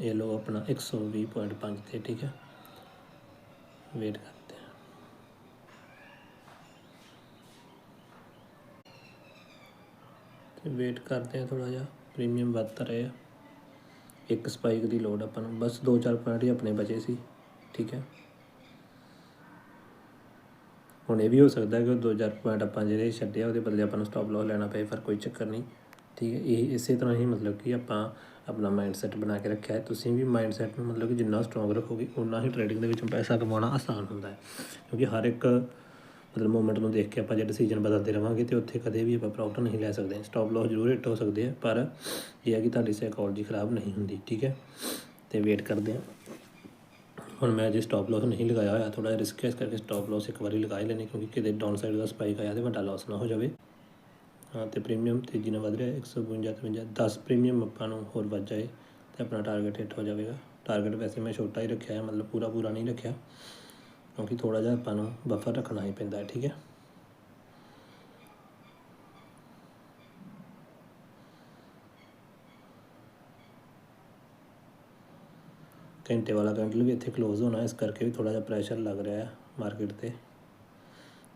ਇਹ ਲੋ ਆਪਣਾ 120.5 ਤੇ, ਠੀਕ ਹੈ। ਵੇਟ ਕਰਦੇ ਹਾਂ। ਤੇ ਵੇਟ ਕਰਦੇ ਹਾਂ ਥੋੜਾ ਜਿਹਾ। ਵੱਧ ਰਹੇ ਆ। ਇੱਕ ਸਪਾਈਕ ਦੀ ਲੋੜ ਆਪਾਂ ਨੂੰ। ਬਸ 2-4 ਪੁਆਇੰਟ ਹੀ ਆਪਣੇ ਬਚੇ ਸੀ, ਠੀਕ ਹੈ। ਹੁਣ ਇਹ ਵੀ ਹੋ ਸਕਦਾ ਕਿ ਉਹ 2-4 ਪੁਆਇੰਟ ਆਪਾਂ ਜਿਹੜੇ ਛੱਡਿਆ, ਉਹਦੇ ਬਦਲੇ ਆਪਾਂ ਨੂੰ ਸਟਾਪ ਲਾਸ ਲੈਣਾ ਪਏ ਪਰ ਕੋਈ ਚੱਕਰ ਨਹੀਂ, ਠੀਕ ਹੈ। ਇਹ ਇਸੇ ਤਰ੍ਹਾਂ ਹੀ ਮਤਲਬ ਕਿ ਆਪਾਂ ਆਪਣਾ ਮਾਈਂਡਸੈਟ ਬਣਾ ਕੇ ਰੱਖਿਆ ਹੈ। ਤੁਸੀਂ ਵੀ ਮਾਈਂਡਸੈਟ ਨੂੰ ਮਤਲਬ ਕਿ ਜਿੰਨਾ ਸਟਰੋਂਗ ਰੱਖੋਗੇ ਉਨਾ ਹੀ ਟ੍ਰੇਡਿੰਗ ਦੇ ਵਿੱਚ ਪੈਸਾ ਕਮਾਉਣਾ ਆਸਾਨ ਹੁੰਦਾ ਹੈ। ਕਿਉਂਕਿ ਹਰ ਇੱਕ ਮਤਲਬ ਮੂਮੈਂਟ ਨੂੰ ਦੇਖ ਕੇ ਆਪਾਂ ਜੇ ਡਿਸੀਜਨ ਬਦਲਦੇ ਰਵਾਂਗੇ ਤੇ ਉੱਥੇ ਕਦੇ ਵੀ ਆਪਾਂ ਪ੍ਰੋਫਿਟ ਨਹੀਂ ਲੈ ਸਕਦੇ। ਸਟਾਪ ਲਾਸ ਜ਼ਰੂਰ ਹਿੱਟ ਹੋ ਸਕਦੇ ਆ ਪਰ ਇਹ ਹੈ ਕਿ ਤੁਹਾਡੀ ਸਾਈਕੋਲੋਜੀ ਖਰਾਬ ਨਹੀਂ ਹੁੰਦੀ, ਠੀਕ ਹੈ? ਤੇ ਵੇਟ ਕਰਦੇ ਆ ਹੁਣ ਮੈਂ ਜੇ ਸਟਾਪ ਲਾਸ ਨਹੀਂ ਲਗਾਇਆ ਹੋਇਆ ਥੋੜਾ ਜਿਹਾ ਰਿਸਕ ਹੈ, ਇਸ ਕਰਕੇ ਸਟਾਪ ਲਾਸ ਇੱਕ ਵਾਰੀ ਲਗਾ ਹੀ ਲੈਣੀ ਕਿਉਂਕਿ ਕਿਤੇ ਡਾਊਨ ਸਾਈਡ ਦਾ ਸਪਾਈਕ ਆਇਆ ਤੇ ਵੱਡਾ ਲਾਸ ਨਾ ਹੋ ਜਾਵੇ। ਤੇ ਪ੍ਰੀਮੀਅਮ ਤੇਜ਼ੀ ਨਾਲ ਵਧ ਰਿਹਾ 152 53 10 ਪ੍ਰੀਮੀਅਮ ਆਪਾਂ ਨੂੰ ਹੋਰ ਵੱਧ ਜਾਏ, ਤੇ ਆਪਣਾ ਟਾਰਗੇਟ ਹਿੱਟ ਹੋ ਜਾਵੇਗਾ। ਟਾਰਗੇਟ ਵੈਸੇ ਮੈਂ ਛੋਟਾ ਹੀ ਰੱਖਿਆ ਹੈ, ਮਤਲਬ ਪੂਰਾ ਪੂਰਾ ਨਹੀਂ ਰੱਖਿਆ, ਕਿਉਂਕਿ ਥੋੜਾ ਜਿਹਾ ਆਪਾਂ ਨੂੰ ਬਫਰ ਰੱਖਣਾ ਹੀ ਪੈਂਦਾ ਹੈ, ਠੀਕ ਹੈ। ਘੰਟੇ ਵਾਲਾ ਕੈਂਡਲ ਵੀ ਇੱਥੇ ਕਲੋਜ਼ ਹੋਣਾ, ਇਸ ਕਰਕੇ ਵੀ ਥੋੜਾ ਜਿਹਾ ਪ੍ਰੈਸ਼ਰ ਲੱਗ ਰਿਹਾ ਹੈ ਮਾਰਕੀਟ ਤੇ।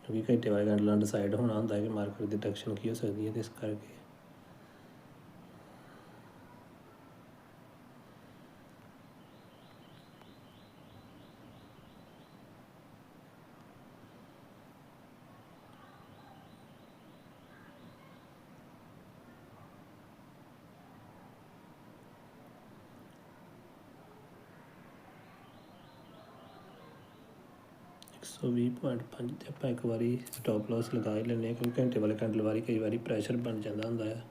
ਕਿਉਂਕਿ ਘੰਟੇ ਵਾਲੇ ਕੈਂਡਲ ਨਾਲ ਡਿਸਾਈਡ ਹੋਣਾ ਹੁੰਦਾ ਹੈ ਕਿ ਮਾਰਕੀਟ ਦੀ ਡਾਇਰੈਕਸ਼ਨ ਕੀ ਹੋ ਸਕਦੀ ਹੈ ਤੇ ਇਸ ਕਰਕੇ ਇੱਕ ਸੌ ਵੀਹ ਪੁਆਇੰਟ ਪੰਜ ਤੇ ਆਪਾਂ ਇੱਕ ਵਾਰੀ ਸਟਾਪ ਲਾਸ ਲਗਾ ਹੀ ਲੈਂਦੇ ਹਾਂ, ਕਿਉਂਕਿ ਘੰਟੇ ਵਾਲੇ ਕੈਂਡਲ ਵਾਰੀ ਕਈ ਵਾਰੀ ਪ੍ਰੈਸ਼ਰ ਬਣ ਜਾਂਦਾ ਹੁੰਦਾ ਹੈ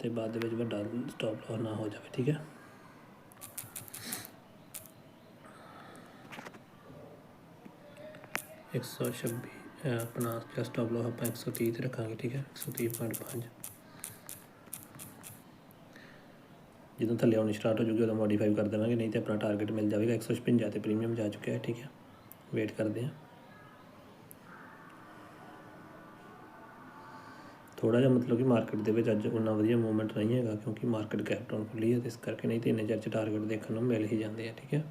ਤੇ ਬਾਅਦ ਦੇ ਵਿੱਚ ਵੱਡਾ ਸਟਾਪ ਲਾਸ ਨਾ ਹੋ ਜਾਵੇ, ਠੀਕ ਹੈ? ਇੱਕ ਸੌ ਛੱਬੀ ਆਪਣਾ ਜਿਹੜਾ ਸਟਾਪ ਲਾਸ ਆਪਾਂ 130 ਤੇ ਰੱਖਾਂਗੇ, ਠੀਕ ਹੈ? 130.5 ਜਦੋਂ ਥੱਲੇ ਆਉਣੀ ਸਟਾਰਟ ਹੋ ਜੂਗੀ ਉਦੋਂ ਮੋਡੀਫਾਈ ਕਰ ਦੇਵਾਂਗੇ, ਨਹੀਂ ਤੇ ਆਪਣਾ ਟਾਰਗੇਟ ਮਿਲ ਜਾਵੇਗਾ 156 ਤੇ ਪ੍ਰੀਮੀਅਮ ਜਾ ਚੁੱਕਿਆ ਹੈ ਠੀਕ ਹੈ? ਵੇਟ ਕਰਦੇ ਹਾਂ। ਥੋੜਾ ਜਿਹਾ ਮਤਲਬ ਕਿ ਮਾਰਕੀਟ ਦੇ ਵਿੱਚ ਅੱਜ ਉਨਾ ਵਧੀਆ ਮੂਵਮੈਂਟ ਨਹੀਂ ਹੈਗਾ ਕਿਉਂਕਿ ਮਾਰਕੀਟ ਗੈਪ ਡਾਊਨ ਖੁੱਲੀ ਹੈ ਤੇ ਇਸ ਕਰਕੇ ਨਹੀਂ ਤੇ ਇੰਨੇ ਚਿਰ 'ਚ ਟਾਰਗੇਟ ਦੇਖਣ ਨੂੰ ਮਿਲ ਹੀ ਜਾਂਦੇ ਆ, ਠੀਕ ਹੈ।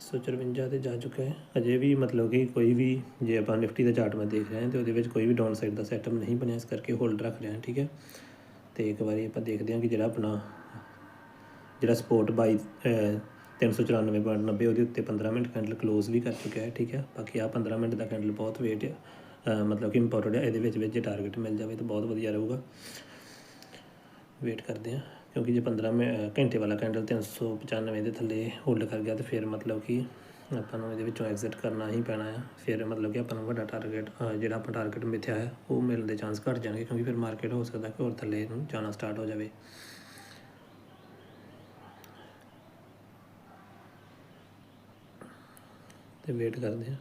ਸੌ ਚੁਰੰਜਾ ਤੇ ਜਾ ਚੁੱਕਾ ਹੈ। ਅਜੇ ਵੀ ਮਤਲਬ ਕਿ ਕੋਈ ਵੀ ਜੇ ਆਪਾਂ ਨਿਫਟੀ ਦਾ ਚਾਰਟ ਮੈਂ ਦੇਖ ਰਿਹਾ ਹਾਂ ਤੇ ਉਹਦੇ ਵਿੱਚ ਕੋਈ ਵੀ ਡਾਊਨ ਸਾਈਡ ਦਾ ਸੈਟਅਪ ਨਹੀਂ ਬਣਿਆ, ਇਸ ਕਰਕੇ ਹੋਲਡ ਰੱਖ ਰਿਹਾ, ਠੀਕ ਹੈ। ਤੇ ਇੱਕ ਵਾਰੀ ਆਪਾਂ ਦੇਖਦੇ ਹਾਂ ਕਿ ਜਿਹੜਾ ਆਪਣਾ ਜਿਹੜਾ ਸਪੋਰਟ ਬਾਈ 394.90 ਉਹਦੇ ਉੱਤੇ 15 ਮਿੰਟ ਕੈਂਡਲ ਕਲੋਜ਼ ਵੀ ਕਰ ਚੁੱਕਿਆ ਹੈ, ਠੀਕ ਹੈ? ਬਾਕੀ ਆ 15 ਮਿੰਟ ਦਾ ਕੈਂਡਲ ਬਹੁਤ ਵੇਟ ਹੈ ਮਤਲਬ ਕਿ ਇੰਪੋਰਟਡ ਹੈ ਇਹਦੇ ਵਿੱਚ ਵਿੱਚ ਜੇ ਟਾਰਗੇਟ ਮਿਲ ਜਾਵੇ ਤਾਂ ਬਹੁਤ ਵਧੀਆ ਰਹੂਗਾ। ਵੇਟ ਕਰਦੇ ਹਾਂ, ਕਿਉਂਕਿ ਜੇ 15 ਮਿੰ- ਘੰਟੇ ਵਾਲਾ ਕੈਂਡਲ 395 ਦੇ ਥੱਲੇ ਹੋਲਡ ਕਰ ਗਿਆ ਤਾਂ ਫਿਰ ਮਤਲਬ ਕਿ ਆਪਾਂ ਨੂੰ ਇਹਦੇ ਵਿੱਚੋਂ ਐਗਜ਼ਿਟ ਕਰਨਾ ਹੀ ਪੈਣਾ ਆ। ਫਿਰ ਮਤਲਬ ਕਿ ਆਪਾਂ ਨੂੰ ਵੱਡਾ ਟਾਰਗੇਟ ਜਿਹੜਾ ਆਪਾਂ ਟਾਰਗੇਟ ਮਿੱਥਿਆ ਹੈ, ਉਹ ਮਿਲਣ ਦੇ ਚਾਂਸ ਘਟ ਜਾਣਗੇ, ਕਿਉਂਕਿ ਫਿਰ ਮਾਰਕੀਟ ਹੋ ਸਕਦਾ ਕਿ ਹੋਰ ਥੱਲੇ ਨੂੰ ਜਾਣਾ ਸਟਾਰਟ ਹੋ ਜਾਵੇ। ਤੇ ਵੇਟ ਕਰਦੇ ਹਾਂ।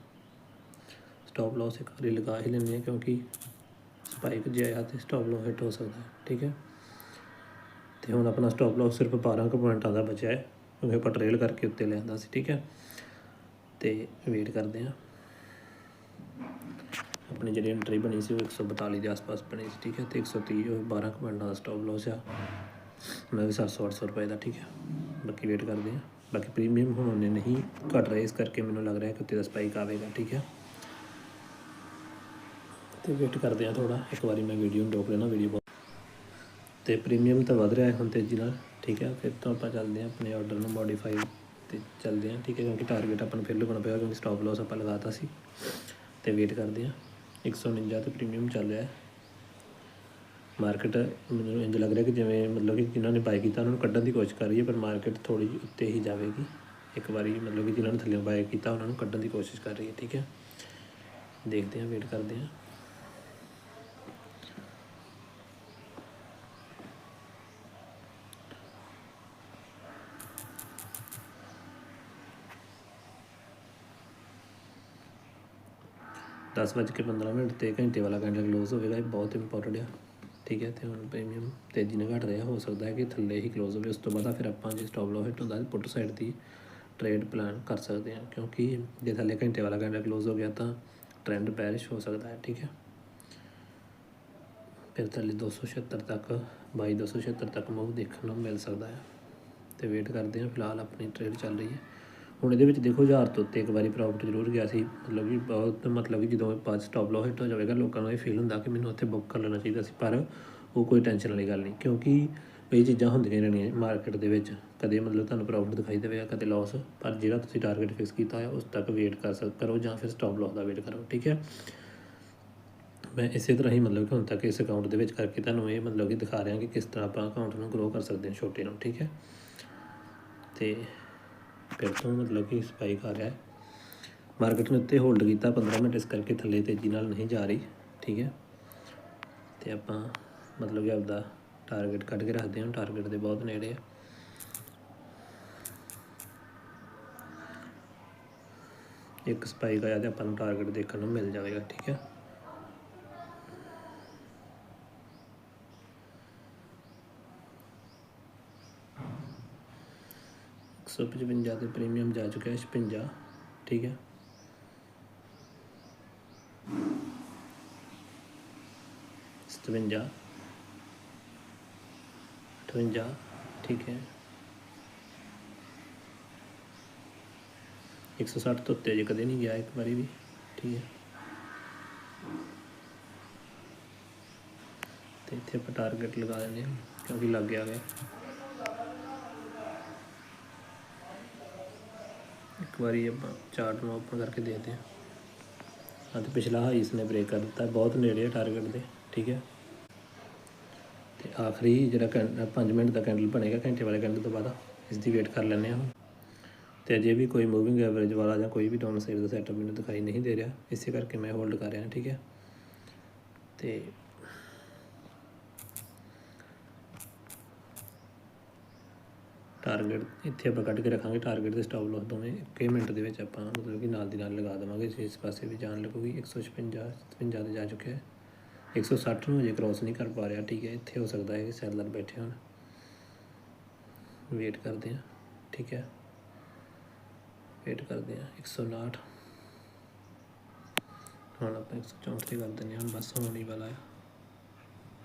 ਸਟਾਪ ਲਾਸ ਇੱਕ ਵਾਰੀ ਲਗਾ ਹੀ ਲੈਂਦੇ ਹਾਂ ਕਿਉਂਕਿ ਸਪਾਈਕ ਜੇ ਆਇਆ ਤੇ ਸਟਾਪ ਲਾਸ ਹਿੱਟ ਹੋ ਸਕਦਾ ਠੀਕ ਹੈ। ਤੇ ਹੁਣ ਆਪਣਾ ਸਟਾਪ ਲਾਸ ਸਿਰਫ 12 ਕੁ ਪੁਆਇੰਟਾਂ ਦਾ ਬਚਿਆ ਹੈ ਕਿਉਂਕਿ ਆਪਾਂ ਟ੍ਰੇਲ ਕਰਕੇ ਉੱਤੇ ਲਿਆਂਦਾ ਸੀ, ਠੀਕ ਹੈ। ਤੇ ਵੇਟ ਕਰਦੇ ਹਾਂ। ਆਪਣੀ ਜਿਹੜੀ ਐਂਟਰੀ ਬਣੀ ਸੀ ਉਹ 142 ਦੇ ਆਸ-ਪਾਸ ਬਣੀ ਸੀ, ਠੀਕ ਹੈ। ਤੇ 130 ਉਹ 12 ਕੁ ਪੁਆਇੰਟਾਂ ਦਾ ਸਟਾਪ ਲਾਸ ਆ। ਮੈਂ ਵੀ 700 800 ਰੁਪਏ ਦਾ, ਠੀਕ ਹੈ। ਬਾਕੀ ਵੇਟ ਕਰਦੇ ਹਾਂ। ਬਾਕੀ ਪ੍ਰੀਮੀਅਮ ਹੁਣ ਉਹਨੇ ਨਹੀਂ ਘਟ ਰਹੇ ਇਸ ਕਰਕੇ ਮੈਨੂੰ ਲੱਗ ਰਿਹਾ ਕਿ ਉੱਤੇ ਦਾ ਸਪਾਈਕ ਆਵੇਗਾ, ਠੀਕ ਹੈ। ਤੇ ਵੇਟ ਕਰਦੇ ਹਾਂ ਥੋੜਾ ਇੱਕ ਵਾਰੀ ਮੈਂ ਵੀਡੀਓ ਨੂੰ ਰੋਕ ਲੈਣਾ ਵੀਡੀਓ ਤੇ ਪ੍ਰੀਮੀਅਮ ਤਾਂ ਵਧ ਰਿਹਾ ਹੈ ਹੁਣ ਤੇਜ਼ੀ ਨਾਲ, ਠੀਕ ਹੈ। ਫਿਰ ਤੋਂ ਆਪਾਂ ਚੱਲਦੇ ਹਾਂ ਆਪਣੇ ਆਰਡਰ ਨੂੰ ਮੋਡੀਫਾਈ ਤੇ ਚੱਲਦੇ ਹਾਂ, ਠੀਕ ਹੈ। ਕਿਉਂਕਿ ਟਾਰਗੇਟ ਆਪਾਂ ਨੂੰ ਫਿਰ ਲਗਾਉਣਾ ਪਿਆ ਕਿਉਂਕਿ ਸਟਾਪ ਲਾਸ ਆਪਾਂ ਲਗਾਤਾ ਸੀ। ਤੇ ਵੇਟ ਕਰਦੇ ਹਾਂ। 149 ਤੇ ਪ੍ਰੀਮੀਅਮ ਚੱਲ ਰਿਹਾ ਹੈ। ਮਾਰਕੀਟ ਮੈਨੂੰ ਇੰਜ ਲੱਗ ਰਿਹਾ ਕਿ ਜਿਵੇਂ ਮਤਲਬ ਕਿ ਜਿਨ੍ਹਾਂ ਨੇ ਬਾਈ ਕੀਤਾ, ਉਹਨਾਂ ਨੂੰ ਕੱਢਣ ਦੀ ਕੋਸ਼ਿਸ਼ ਕਰ ਰਹੀ ਹੈ, ਪਰ ਮਾਰਕੀਟ ਥੋੜੀ ਜਿਹੀ ਉੱਤੇ ਹੀ ਜਾਵੇਗੀ। ਇੱਕ ਵਾਰੀ ਮਤਲਬ ਕਿ ਜਿਨ੍ਹਾਂ ਨੇ ਥੱਲੇ ਬਾਈ ਕੀਤਾ, ਉਹਨਾਂ ਨੂੰ ਕੱਢਣ ਦੀ ਕੋਸ਼ਿਸ਼ ਕਰ ਰਹੀ ਹੈ, ਠੀਕ ਹੈ? ਦੇਖਦੇ ਹਾਂ ਵੇਟ ਕਰਦੇ ਹਾਂ। ਦਸ ਵੱਜ ਕੇ 15 ਮਿੰਟ ਤੇ ਘੰਟੇ ਵਾਲਾ ਕੈਂਡਲ ਕਲੋਜ਼ ਹੋਵੇਗਾ, ਇਹ ਬਹੁਤ ਇੰਪੋਰਟੈਂਟ ਆ। ਠੀਕ ਹੈ, ਤੇ ਹੁਣ ਪ੍ਰੀਮੀਅਮ ਤੇਜ਼ੀ ਨਾਲ ਘਟ ਰਿਹਾ। ਹੋ ਸਕਦਾ ਹੈ ਕਿ ਥੱਲੇ ਹੀ ਕਲੋਜ਼ ਹੋਵੇ। ਉਸ ਤੋਂ ਬਾਅਦ ਫਿਰ ਆਪਾਂ ਜੇ ਸਟਾਪ ਲਾਸ ਹਿੱਟ ਹੁੰਦਾ ਹੈ ਪੁੱਟ ਸਾਈਡ ਦੀ ਟ੍ਰੇਡ ਪਲਾਨ ਕਰ ਸਕਦੇ ਹਾਂ। ਕਿਉਂਕਿ ਜੇ ਥੱਲੇ ਘੰਟੇ ਵਾਲਾ ਕੈਂਡਲ ਕਲੋਜ਼ ਹੋ ਗਿਆ, ਤਾਂ ਟ੍ਰੈਂਡ ਬੈਰਿਸ਼ ਹੋ ਸਕਦਾ ਹੈ, ਠੀਕ ਹੈ। ਫਿਰ ਥੱਲੇ 276 ਤੱਕ 2276 ਤੱਕ ਮੂਵ ਦੇਖਣ ਨੂੰ ਮਿਲ ਸਕਦਾ ਹੈ। ਤੇ ਵੇਟ ਕਰਦੇ ਹਾਂ, ਫਿਲਹਾਲ ਆਪਣੀ ਟ੍ਰੇਡ ਚੱਲ ਰਹੀ ਹੈ। ਹੁਣ ਇਹਦੇ ਵਿੱਚ ਦੇਖੋ 1000 ਤੋਂ ਉੱਤੇ ਇੱਕ ਵਾਰੀ ਪ੍ਰੋਫਿਟ ਜ਼ਰੂਰ ਗਿਆ ਸੀ। ਮਤਲਬ ਕਿ ਬਹੁਤ, ਮਤਲਬ ਕਿ ਜਦੋਂ ਬਾਅਦ ਸਟਾਪ ਲਾਸ ਹਿੱਟ ਹੋ ਜਾਵੇਗਾ, ਲੋਕਾਂ ਨੂੰ ਇਹ ਫੀਲ ਹੁੰਦਾ ਕਿ ਮੈਨੂੰ ਉੱਥੇ ਬੁੱਕ ਕਰ ਲੈਣਾ ਚਾਹੀਦਾ ਸੀ, ਪਰ ਉਹ ਕੋਈ ਟੈਨਸ਼ਨ ਵਾਲੀ ਗੱਲ ਨਹੀਂ। ਕਿਉਂਕਿ ਇਹ ਚੀਜ਼ਾਂ ਹੁੰਦੀਆਂ ਰਹਿਣੀਆਂ ਮਾਰਕੀਟ ਦੇ ਵਿੱਚ। ਕਦੇ ਮਤਲਬ ਤੁਹਾਨੂੰ ਪ੍ਰੋਫਿਟ ਦਿਖਾਈ ਦੇਵੇਗਾ, ਕਦੇ ਲਾਸ ਪਰ ਜਿਹੜਾ ਤੁਸੀਂ ਟਾਰਗੇਟ ਫਿਕਸ ਕੀਤਾ ਹੋਇਆ, ਉਸ ਤੱਕ ਵੇਟ ਕਰ ਸਕ, ਕਰੋ ਜਾਂ ਫਿਰ ਸਟਾਪ ਲਾਸ ਦਾ ਵੇਟ ਕਰੋ, ਠੀਕ ਹੈ? ਮੈਂ ਇਸੇ ਤਰ੍ਹਾਂ ਹੀ ਮਤਲਬ ਕਿ ਹੁਣ ਤੱਕ ਇਸ ਅਕਾਊਂਟ ਦੇ ਵਿੱਚ ਕਰਕੇ ਤੁਹਾਨੂੰ ਇਹ ਮਤਲਬ ਕਿ ਦਿਖਾ ਰਿਹਾ ਕਿ ਕਿਸ ਤਰ੍ਹਾਂ ਆਪਾਂ ਅਕਾਊਂਟ ਨੂੰ ਗਰੋ ਕਰ ਸਕਦੇ ਹਾਂ ਛੋਟੇ ਨੂੰ, ਠੀਕ ਹੈ? ਤੇ ਫਿਰ ਤੋਂ ਮਤਲਬ ਕਿ ਸਪਾਈਕ ਆ ਰਿਹਾ ਹੈ। ਮਾਰਕੀਟ ਨੇ ਉੱਤੇ ਹੋਲਡ ਕੀਤਾ 15 ਮਿੰਟ, ਇਸ ਕਰਕੇ ਥੱਲੇ ਤੇਜ਼ੀ ਨਾਲ ਨਹੀਂ ਜਾ ਰਹੀ, ਠੀਕ ਹੈ। ਤੇ ਆਪਾਂ ਮਤਲਬ ਕਿ ਆਪਦਾ ਟਾਰਗੇਟ ਕੱਢ ਕੇ ਰੱਖਦੇ ਹਾਂ ਟਾਰਗੇਟ ਦੇ ਬਹੁਤ ਨੇੜੇ ਆ ਇੱਕ ਸਪਾਈਕ ਆਇਆ ਤੇ ਆਪਾਂ ਨੂੰ ਟਾਰਗੇਟ ਦੇਖਣ ਨੂੰ ਮਿਲ ਜਾਵੇਗਾ, ਠੀਕ ਹੈ। ਇੱਕ ਸੌ ਪਚਵੰਜਾ ਤੇ ਪ੍ਰੀਮੀਅਮ ਜਾ ਚੁੱਕਿਆ ਹੈ 56 ਠੀਕ ਹੈ। ਸਤਵੰਜਾ, ਅਠਵੰਜਾ, ਠੀਕ ਹੈ। 160 ਤੋਂ ਉੱਤੇ ਜੇ ਕਦੇ ਨਹੀਂ ਗਿਆ ਇੱਕ ਵਾਰੀ ਵੀ, ਠੀਕ ਹੈ। ਤੇ ਇੱਥੇ ਆਪਾਂ ਟਾਰਗੇਟ ਲਗਾ ਦਿੰਦੇ ਹਾਂ, ਕਿਉਂਕਿ ਲੱਗ ਗਿਆ ਗਿਆ ਇੱਕ ਵਾਰੀ ਆਪਾਂ ਚਾਰਟ ਨੂੰ ਓਪਨ ਕਰਕੇ ਦੇਖਦੇ ਹਾਂ। ਹਾਂ ਤੇ ਪਿਛਲਾ ਹਾਈ ਇਸਨੇ ਬ੍ਰੇਕ ਕਰ ਦਿੱਤਾ, ਬਹੁਤ ਨੇੜੇ ਹੈ ਟਾਰਗੇਟ ਦੇ, ਠੀਕ ਹੈ। ਤੇ ਆਖਰੀ ਜਿਹੜਾ 5 ਮਿੰਟ ਦਾ ਕੈਂਡਲ ਬਣੇਗਾ, ਘੰਟੇ ਵਾਲੇ ਕੈਂਡਲ ਤੋਂ ਬਾਅਦ, ਇਸ ਦੀ ਵੇਟ ਕਰ ਲੈਂਦੇ ਹਾਂ ਹੁਣ। ਤੇ ਅਜੇ ਵੀ ਕੋਈ ਮੂਵਿੰਗ ਐਵਰੇਜ ਵਾਲਾ ਜਾਂ ਕੋਈ ਵੀ ਡਾਊਨ ਸਾਈਡ ਦਾ ਸੈਟਅਪ ਮੈਨੂੰ ਦਿਖਾਈ ਨਹੀਂ ਦੇ ਰਿਹਾ, ਇਸੇ ਕਰਕੇ ਮੈਂ ਹੋਲਡ ਕਰ ਰਿਹਾ, ਠੀਕ ਹੈ। ਤੇ ਟਾਰਗੇਟ ਇੱਥੇ ਆਪਾਂ ਕੱਢ ਕੇ ਰੱਖਾਂਗੇ ਟਾਰਗੇਟ ਦੇ ਸਟਾਪ ਲਾਸ ਦੋਵੇਂ ਇੱਕੇ ਮਿੰਟ ਦੇ ਵਿੱਚ ਆਪਾਂ ਮਤਲਬ ਕਿ ਨਾਲ ਦੀ ਨਾਲ ਲਗਾ ਦੇਵਾਂਗੇ। ਜੇ ਇਸ ਪਾਸੇ ਵੀ ਜਾਣ ਲੱਗੂਗੀ 156 57 ਤੇ ਜਾ ਚੁੱਕਿਆ ਹੈ। 160 ਨੂੰ ਅਜੇ ਕ੍ਰੋਸ ਨਹੀਂ ਕਰ ਪਾ ਰਿਹਾ, ਠੀਕ ਹੈ, ਇੱਥੇ ਹੋ ਸਕਦਾ ਹੈ ਕਿ ਸੈਲਰ ਬੈਠੇ ਹੋਣ। ਵੇਟ ਕਰਦੇ ਹਾਂ, ਠੀਕ ਹੈ। ਵੇਟ ਕਰਦੇ ਹਾਂ 159 ਹੁਣ ਆਪਾਂ 164 ਤੇ ਕਰ ਦਿੰਦੇ ਹਾਂ, ਹੁਣ ਬਸ ਹੋਣੀ ਵਾਲਾ ਹੈ।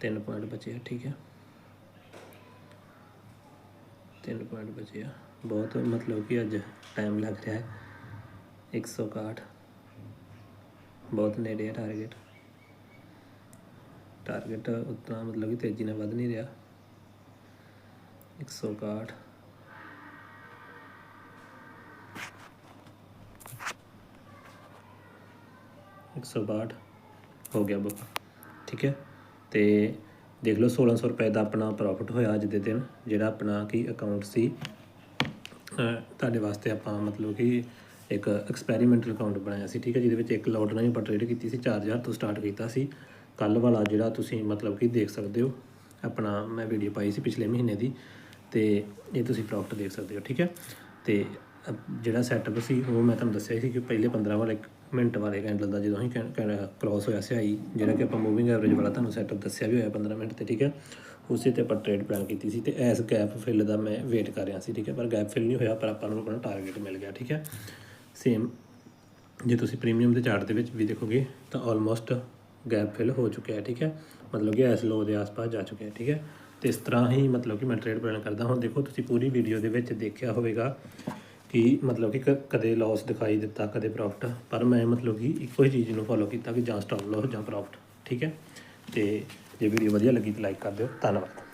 3 ਪੁਆਇੰਟ ਬਚੇ ਆ, ਠੀਕ ਹੈ। ਤਿੰਨ ਪੁਆਇੰਟ ਬਚਿਆ ਬਹੁਤ ਮਤਲਬ ਕਿ ਅੱਜ ਟਾਈਮ ਲੱਗ ਰਿਹਾ ਹੈ। 161 ਬਹੁਤ ਨੇੜੇ ਹੈ ਟਾਰਗੇਟ ਟਾਰਗੇਟ ਉਤਨਾ ਮਤਲਬ ਕਿ ਤੇਜ਼ੀ ਨਾਲ ਵੱਧ ਨਹੀਂ ਰਿਹਾ। 161 162 ਹੋ ਗਿਆ ਬੁੱਕ। ਠੀਕ ਹੈ। ਤੇ ਦੇਖ ਲਓ 1600 ਰੁਪਏ ਦਾ ਆਪਣਾ ਪ੍ਰੋਫਿਟ ਹੋਇਆ ਅੱਜ ਦੇ ਦਿਨ, ਜਿਹੜਾ ਆਪਣਾ ਕੀ ਅਕਾਊਂਟ ਸੀ। ਤੁਹਾਡੇ ਵਾਸਤੇ ਆਪਾਂ ਮਤਲਬ ਕਿ ਇੱਕ ਐਕਸਪੈਰੀਮੈਂਟਲ ਅਕਾਊਂਟ ਬਣਾਇਆ ਸੀ, ਠੀਕ ਹੈ ਜਿਹਦੇ ਵਿੱਚ ਇੱਕ ਲੋਟ ਨਾਲ ਆਪਾਂ ਟ੍ਰੇਡ ਕੀਤੀ ਸੀ 4000 ਤੋਂ ਸਟਾਰਟ ਕੀਤਾ ਸੀ। ਕੱਲ ਵਾਲਾ ਜਿਹੜਾ ਤੁਸੀਂ ਮਤਲਬ ਕਿ ਦੇਖ ਸਕਦੇ ਹੋ, ਆਪਣਾ ਮੈਂ ਵੀਡੀਓ ਪਾਈ ਸੀ ਪਿਛਲੇ ਮਹੀਨੇ ਦੀ, ਤੇ ਇਹ ਤੁਸੀਂ ਪ੍ਰੋਫਿਟ ਦੇਖ ਸਕਦੇ ਹੋ, ਠੀਕ ਹੈ। ਤੇ ਜਿਹੜਾ ਸੈਟਅਪ ਸੀ, ਉਹ ਮੈਂ ਤੁਹਾਨੂੰ ਦੱਸਿਆ ਸੀ ਕਿ ਪਹਿਲੇ 15 ਵਾਲੇ ਮਿੰਟ ਵਾਲੇ ਕੈਂਡਲ ਦਾ ਜਦੋਂ ਹੀ ਕ੍ਰਾਸ ਹੋਇਆ ਸੀ ਆਈ ਜਿਹੜਾ ਕਿ ਆਪਾਂ ਮੂਵਿੰਗ ਐਵਰੇਜ ਵਾਲਾ ਤੁਹਾਨੂੰ ਸੈਟਅਪ ਦੱਸਿਆ ਵੀ ਹੋਇਆ 15 ਮਿੰਟ ਤੇ, ਠੀਕ ਹੈ? ਉਸੇ ਤੇ ਆਪਾਂ ਟ੍ਰੇਡ ਪਲਾਨ ਕੀਤੀ ਸੀ ਤੇ ਐਸ ਗੈਪ ਫਿਲ ਦਾ ਮੈਂ ਵੇਟ ਕਰ ਰਿਹਾ ਸੀ, ਠੀਕ ਹੈ? ਪਰ ਗੈਪ ਫਿਲ ਨਹੀਂ ਹੋਇਆ, ਪਰ ਆਪਾਂ ਨੂੰ ਆਪਣਾ ਟਾਰਗੇਟ ਮਿਲ ਗਿਆ, ਠੀਕ ਹੈ? ਸੇਮ ਜੇ ਤੁਸੀਂ ਪ੍ਰੀਮੀਅਮ ਦੇ ਚਾਰਟ ਦੇ ਵਿੱਚ ਵੀ ਦੇਖੋਗੇ, ਤਾਂ ਆਲਮੋਸਟ ਗੈਪ ਫਿਲ ਹੋ ਚੁੱਕਿਆ ਹੈ ਠੀਕ ਹੈ? ਮਤਲਬ ਕਿ ਐਸ ਲੋ ਦੇ ਆਸ-ਪਾਸ ਜਾ ਚੁੱਕਿਆ ਹੈ ਠੀਕ ਹੈ? ਤੇ ਇਸ ਤਰ੍ਹਾਂ ਹੀ ਮਤਲਬ ਕਿ ਮੈਂ ਟ੍ਰੇਡ ਪਲਾਨ ਕਰਦਾ ਹੁਣ ਦੇਖੋ, ਤੁਸੀਂ ਪੂਰੀ ਵੀਡੀਓ ਦੇ ਵਿੱਚ ਦੇਖਿਆ ਹੋਵੇਗਾ ਕਿ ਮਤਲਬ ਕਿ ਕ- ਕਦੇ ਲਾਸ ਦਿਖਾਈ ਦਿੱਤਾ, ਕਦੇ ਪ੍ਰੋਫਿਟ ਪਰ ਮੈਂ ਮਤਲਬ ਕਿ ਇੱਕੋ ਹੀ ਚੀਜ਼ ਨੂੰ ਫੋਲੋ ਕੀਤਾ ਕਿ ਜਾਂ ਸਟਾਪ ਲਾਸ ਜਾਂ ਪ੍ਰੋਫਿਟ ਠੀਕ ਹੈ? ਤੇ ਜੇ ਵੀਡੀਓ ਵਧੀਆ ਲੱਗੀ ਤਾਂ ਲਾਈਕ ਕਰ ਦਿਓ, ਧੰਨਵਾਦ।